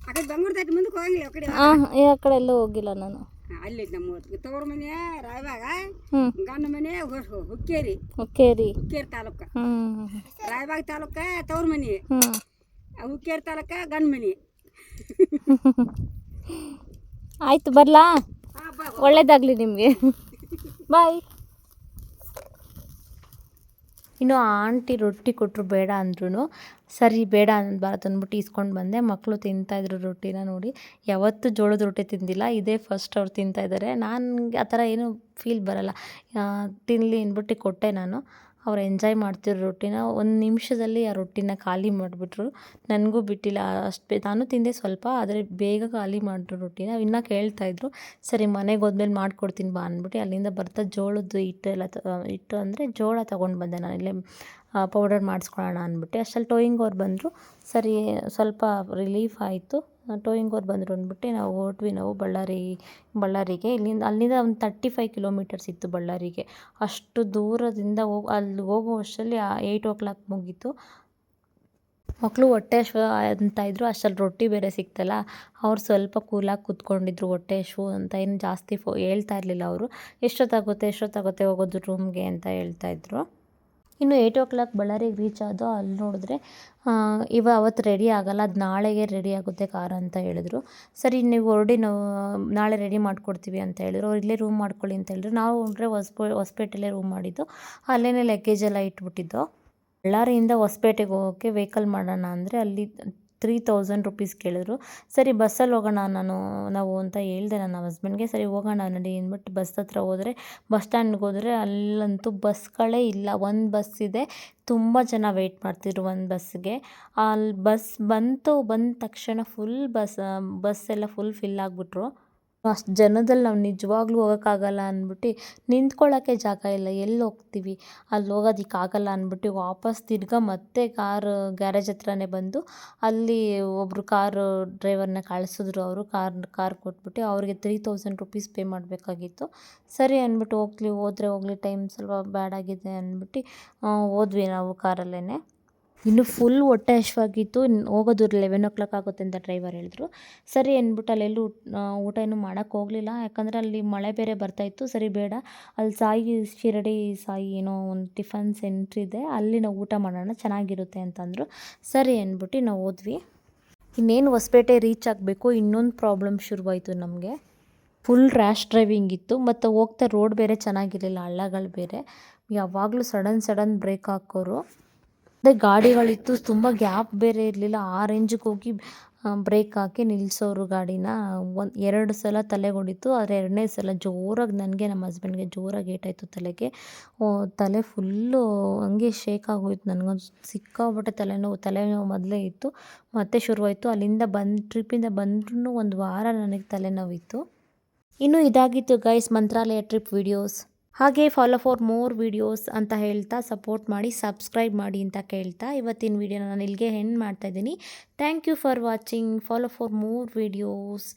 ಆ ಕಡೆ ಬೆಂಗಳೂರು ದಾಟಿ ಮುಂದಕ್ಕೆ ಹೋಗ್ಲಿ ಆ ಕಡೆ ಹಾಂ ಆ ಕಡೆ ಎಲ್ಲೂ ಹೋಗಿಲ್ಲ ನಾನು. ಹಾ, ಅಲ್ಲಿ ನಮ್ಮ ತವ್ರ ಮನೆ ರಾಯಬಾಗ ಗಂಡ ಮನೆ ಹುಕ್ಕೇರಿ. ಓಕೆ ಹುಕ್ಕೇರಿ ತಾಲೂಕ. ರಾಯಬಾಗ ತಾಲೂಕ ತವ್ರ ಮನೆ. ಹುಕ್ಕೇರಿ ತಾಲೂಕ ಗಂಡ ಮನೆ. ಆಯ್ತು ಬರಲಾ? ಒಳ್ಳೇದಾಗಲಿ ನಿಮಗೆ. ಬಾಯ್ ಇನ್ನು ಆ ಆಂಟಿ ರೊಟ್ಟಿ ಕೊಟ್ಟರು ಬೇಡ ಅಂದ್ರೂ ಸರಿ ಬೇಡ ಅನ್ಬಾರ್ದು ಅಂದ್ಬಿಟ್ಟು ಇಸ್ಕೊಂಡು ಬಂದೆ. ಮಕ್ಕಳು ತಿಂತಾಯಿದ್ರು ರೊಟ್ಟಿನ ನೋಡಿ. ಯಾವತ್ತೂ ಜೋಳದ ರೊಟ್ಟಿ ತಿಂದಿಲ್ಲ. ಇದೇ ಫಸ್ಟ್ ಅವ್ರು ತಿಂತಾಯಿದ್ದಾರೆ ನನಗೆ ಆ ಥರ ಏನೂ ಫೀಲ್ ಬರಲ್ಲ. ತಿನ್ನಲಿ ಅಂದ್ಬಿಟ್ಟು ಕೊಟ್ಟೆ ನಾನು. ಅವ್ರು ಎಂಜಾಯ್ ಮಾಡ್ತಿರೋ ರೊಟ್ಟಿನ ಒಂದು ನಿಮಿಷದಲ್ಲಿ ಆ ರೊಟ್ಟಿನ ಖಾಲಿ ಮಾಡಿಬಿಟ್ರು. ನನಗೂ ಬಿಟ್ಟಿಲ್ಲ, ಅಷ್ಟು ನಾನು ತಿಂದೆ ಸ್ವಲ್ಪ, ಆದರೆ ಬೇಗ ಖಾಲಿ ಮಾಡಿದ್ರು ರೊಟ್ಟಿನ ಇನ್ನೂ ಕೇಳ್ತಾಯಿದ್ರು ಸರಿ, ಮನೆಗೆ ಹೋದ್ಮೇಲೆ ಮಾಡ್ಕೊಡ್ತೀನಿ ಬಾ ಅಂದ್ಬಿಟ್ಟು ಅಲ್ಲಿಂದ ಬರ್ತಾ ಜೋಳದ್ದು ಹಿಟ್ಟು ಎಲ್ಲ ಹಿಟ್ಟು ಅಂದರೆ ಜೋಳ ತೊಗೊಂಡು ಬಂದೆ ನಾನು. ಇಲ್ಲೇ ಪೌಡರ್ ಮಾಡಿಸ್ಕೊಳ್ಳೋಣ ಅಂದ್ಬಿಟ್ಟು ಅಷ್ಟರಲ್ಲಿ ಟೋಯಿಂಗ್ ಅವ್ರು ಬಂದರು. ಸರಿ, ಸ್ವಲ್ಪ ರಿಲೀಫ್ ಆಯಿತು. ಟೋಯಿಂಗ್ ಬಂದರು ಅಂದ್ಬಿಟ್ಟು. ನಾವು ಹೊರಟ್ವಿ ನಾವು ಬಳ್ಳಾರಿ, ಬಳ್ಳಾರಿಗೆ. ಇಲ್ಲಿಂದ, ಅಲ್ಲಿಂದ ಒಂದು ತರ್ಟಿ ಫೈವ್ ಕಿಲೋಮೀಟರ್ಸ್ ಇತ್ತು ಬಳ್ಳಾರಿಗೆ. ಅಷ್ಟು ದೂರದಿಂದ ಹೋಗಿ, ಅಲ್ಲಿ ಹೋಗೋ ಅಷ್ಟರಲ್ಲಿ ಏಯ್ಟ್ ಓ ಕ್ಲಾಕ್ ಮುಗೀತು. ಮಕ್ಕಳು ಹೊಟ್ಟೆ ಹಶ್ವ ಅಂತ ಇದ್ದರು ಅಷ್ಟರಲ್ಲಿ ರೊಟ್ಟಿ ಬೇರೆ ಸಿಕ್ತಲ್ಲ. ಅವ್ರು ಸ್ವಲ್ಪ ಕೂಲಾಗಿ ಕೂತ್ಕೊಂಡಿದ್ರು ಹೊಟ್ಟೆ ಹಶ್ವು ಅಂತ. ಏನು ಜಾಸ್ತಿ ಫೋ, ಹೇಳ್ತಾ ಇರಲಿಲ್ಲ ಅವರು. ಎಷ್ಟೊತ್ತಾಗುತ್ತೆ ಎಷ್ಟೊತ್ತಾಗುತ್ತೆ ಹೋಗೋದು ರೂಮ್ಗೆ ಅಂತ ಹೇಳ್ತಾ ಇದ್ರು. ಇನ್ನು ಏಯ್ಟ್ ಓ ಕ್ಲಾಕ್ ಬಳ್ಳಾರಿಗೆ ರೀಚ್ ಆದೋ ಅಲ್ಲಿ ನೋಡಿದ್ರೆ ಇವ ಅವತ್ತು ರೆಡಿ ಆಗಲ್ಲ, ಅದು ನಾಳೆಗೆ ರೆಡಿ ಆಗುತ್ತೆ ಕಾರ್ ಅಂತ ಹೇಳಿದ್ರು. ಸರಿ, ನೀವು ಹೊರಡಿ ನಾವು, ನಾಳೆ ರೆಡಿ ಮಾಡಿಕೊಡ್ತೀವಿ ಅಂತ ಹೇಳಿದ್ರು. ಅವ್ರು ಇಲ್ಲೇ ರೂಮ್ ಮಾಡ್ಕೊಳ್ಳಿ ಅಂತ ಹೇಳಿದ್ರು. ನಾವು ಅಂದರೆ ಹೊಸ್ಪೆ ಹೊಸ್ಪೇಟೆಲ್ಲೇ ರೂಮ್ ಮಾಡಿದ್ದು. ಅಲ್ಲೇ ಲಗೇಜ್ ಎಲ್ಲ ಇಟ್ಬಿಟ್ಟಿದ್ದು. ಬಳ್ಳಾರಿಯಿಂದ ಹೊಸ್ಪೇಟೆಗೆ ಹೋಗೋಕ್ಕೆ ವೆಹಿಕಲ್ ಮಾಡೋಣ ಅಂದರೆ ಅಲ್ಲಿ ತ್ರೀ ತೌಸಂಡ್ ರುಪೀಸ್ ಕೇಳಿದ್ರು. ಸರಿ, ಬಸ್ಸಲ್ಲಿ ಹೋಗೋಣ ನಾನು, ನಾವು ಅಂತ ಹೇಳಿದೆ ನನ್ನ ಹಸ್ಬೆಂಡ್ಗೆ ಸರಿ, ಹೋಗೋಣ ನಡಿ ಅಂದ್ಬಿಟ್ಟು ಬಸ್ ಹತ್ರ ಹೋದರೆ, ಬಸ್ ಸ್ಟ್ಯಾಂಡ್ಗೆ ಹೋದರೆ ಅಲ್ಲಂತೂ ಬಸ್ಗಳೇ ಇಲ್ಲ. ಒಂದು ಬಸ್ ಇದೆ. ತುಂಬ ಜನ ವೆಯ್ಟ್ ಮಾಡ್ತಿದ್ರು ಒಂದು ಬಸ್ಗೆ ಅಲ್ಲಿ ಬಸ್ ಬಂತು, ಬಂದ ತಕ್ಷಣ ಫುಲ್ ಬಸ್ ಬಸ್ ಎಲ್ಲ ಫುಲ್ ಫಿಲ್ ಆಗಿಬಿಟ್ರು. ಅಷ್ಟು ಜನದಲ್ಲಿ ನಾವು ನಿಜವಾಗ್ಲೂ ಹೋಗೋಕ್ಕಾಗಲ್ಲ ಅಂದ್ಬಿಟ್ಟು ನಿಂತ್ಕೊಳ್ಳೋಕ್ಕೆ ಜಾಗ ಇಲ್ಲ. ಎಲ್ಲಿ ಹೋಗ್ತೀವಿ? ಅಲ್ಲಿ ಹೋಗೋದಕ್ಕಾಗಲ್ಲ ಅಂದ್ಬಿಟ್ಟು ವಾಪಸ್ ತಿರ್ಗಾ ಮತ್ತೆ ಕಾರ್, ಗ್ಯಾರೇಜ್ ಹತ್ರನೇ ಬಂದು ಅಲ್ಲಿ ಒಬ್ಬರು ಕಾರು ಡ್ರೈವರ್ನ ಕಳಿಸಿದ್ರು ಅವರು. ಕಾರ್ ಕಾರ್ ಕೊಟ್ಬಿಟ್ಟು ಅವ್ರಿಗೆ ತ್ರೀ ತೌಸಂಡ್ ರುಪೀಸ್ ಪೇ ಮಾಡಬೇಕಾಗಿತ್ತು. ಸರಿ ಅಂದ್ಬಿಟ್ಟು ಹೋಗ್ಲಿ, ಹೋದರೆ ಹೋಗ್ಲಿ ಟೈಮ್ ಸ್ವಲ್ಪ ಬ್ಯಾಡಾಗಿದೆ ಅಂದ್ಬಿಟ್ಟು ಹೋದ್ವಿ ನಾವು ಕಾರಲ್ಲೇ ಇನ್ನು ಫುಲ್ ಹೊಟ್ಟೆ ಹಶ್ವಾಗಿತ್ತು ಇನ್ನು ಹೋಗೋದು ಲೆವೆನ್ ಓ ಕ್ಲಾಕ್ ಆಗುತ್ತೆ ಅಂತ ಡ್ರೈವರ್ ಹೇಳಿದ್ರು. ಸರಿ ಅಂದ್ಬಿಟ್ಟು ಅಲ್ಲೆಲ್ಲೂ ಊಟ ಏನು ಮಾಡೋಕ್ಕೆ ಹೋಗಲಿಲ್ಲ. ಯಾಕಂದರೆ ಅಲ್ಲಿ ಮಳೆ ಬೇರೆ ಬರ್ತಾಯಿತ್ತು ಸರಿ ಬೇಡ. ಅಲ್ಲಿ ಸಾಯಿ, ಶಿರಡಿ ಸಾಯಿ ಏನೋ ಒಂದು ಟಿಫನ್ ಸೆಂಟ್ರ್ ಇದೆ. ಅಲ್ಲಿ ನಾವು ಊಟ ಮಾಡೋಣ, ಚೆನ್ನಾಗಿರುತ್ತೆ ಅಂತಂದರು. ಸರಿ ಅಂದ್ಬಿಟ್ಟು ನಾವು ಹೋದ್ವಿ. ಇನ್ನೇನು ಹೊಸಪೇಟೆ ರೀಚ್ ಆಗಬೇಕು, ಇನ್ನೊಂದು ಪ್ರಾಬ್ಲಮ್ ಶುರುವಾಯಿತು ನಮಗೆ. ಫುಲ್ ರ್ಯಾಶ್ ಡ್ರೈವಿಂಗ್ ಇತ್ತು. ಮತ್ತು ಹೋಗ್ತಾ ರೋಡ್ ಬೇರೆ ಚೆನ್ನಾಗಿರಲಿಲ್ಲ, ಹಳ್ಳಗಳು ಬೇರೆ. ಯಾವಾಗಲೂ ಸಡನ್ ಸಡನ್ ಬ್ರೇಕ್ ಹಾಕೋರು. ಅದೇ ಗಾಡಿಗಳಿತ್ತು, ತುಂಬ ಗ್ಯಾಪ್ ಬೇರೆ ಇರಲಿಲ್ಲ. ಆ ರೇಂಜಿಗೆ ಹೋಗಿ ಬ್ರೇಕ್ ಹಾಕಿ ನಿಲ್ಲಿಸೋರು ಗಾಡಿನ. ಒಂದು ಎರಡು ಸಲ ತಲೆಗೆ ಆದರೆ ಎರಡನೇ ಸಲ ಜೋರಾಗಿ ನನಗೆ, ನಮ್ಮ ಹಸ್ಬೆಂಡ್ಗೆ ಜೋರಾಗಿ ಏಟಾಯಿತು ತಲೆಗೆ. ತಲೆ ಫುಲ್ಲು ಹಂಗೆ ಶೇಕ್ ಆಗೋಯ್ತು ನನಗೊಂದು. ಸಿಕ್ಕಾಪಟ್ಟೆ ತಲೆನೋವು ತಲೆನೋವು ಮೊದಲೇ ಇತ್ತು. ಮತ್ತೆ ಶುರುವಾಯಿತು. ಅಲ್ಲಿಂದ ಬಂದು ಟ್ರಿಪ್ಪಿಂದ ಬಂದ್ರೂ ಒಂದು ವಾರ ನನಗೆ ತಲೆನೋವಿತ್ತು. ಇನ್ನು ಇದಾಗಿತ್ತು ಗೈಸ್ ಮಂತ್ರಾಲಯ ಟ್ರಿಪ್ ವಿಡಿಯೋಸ್ ಹಾಗೆ ಫಾಲೋ ಫಾರ್ ಮೋರ್ ವೀಡಿಯೋಸ್ ಅಂತ ಹೇಳ್ತಾ ಸಪೋರ್ಟ್ ಮಾಡಿ ಸಬ್ಸ್ಕ್ರೈಬ್ ಮಾಡಿ ಅಂತ ಕೇಳ್ತಾ ಇವತ್ತಿನ ವೀಡಿಯೋನ ನಾನು ಇಲ್ಲಿಗೆ ಮಾಡ್ತಾ ಮಾಡ್ತಾಯಿದ್ದೀನಿ thank you for watching follow for more videos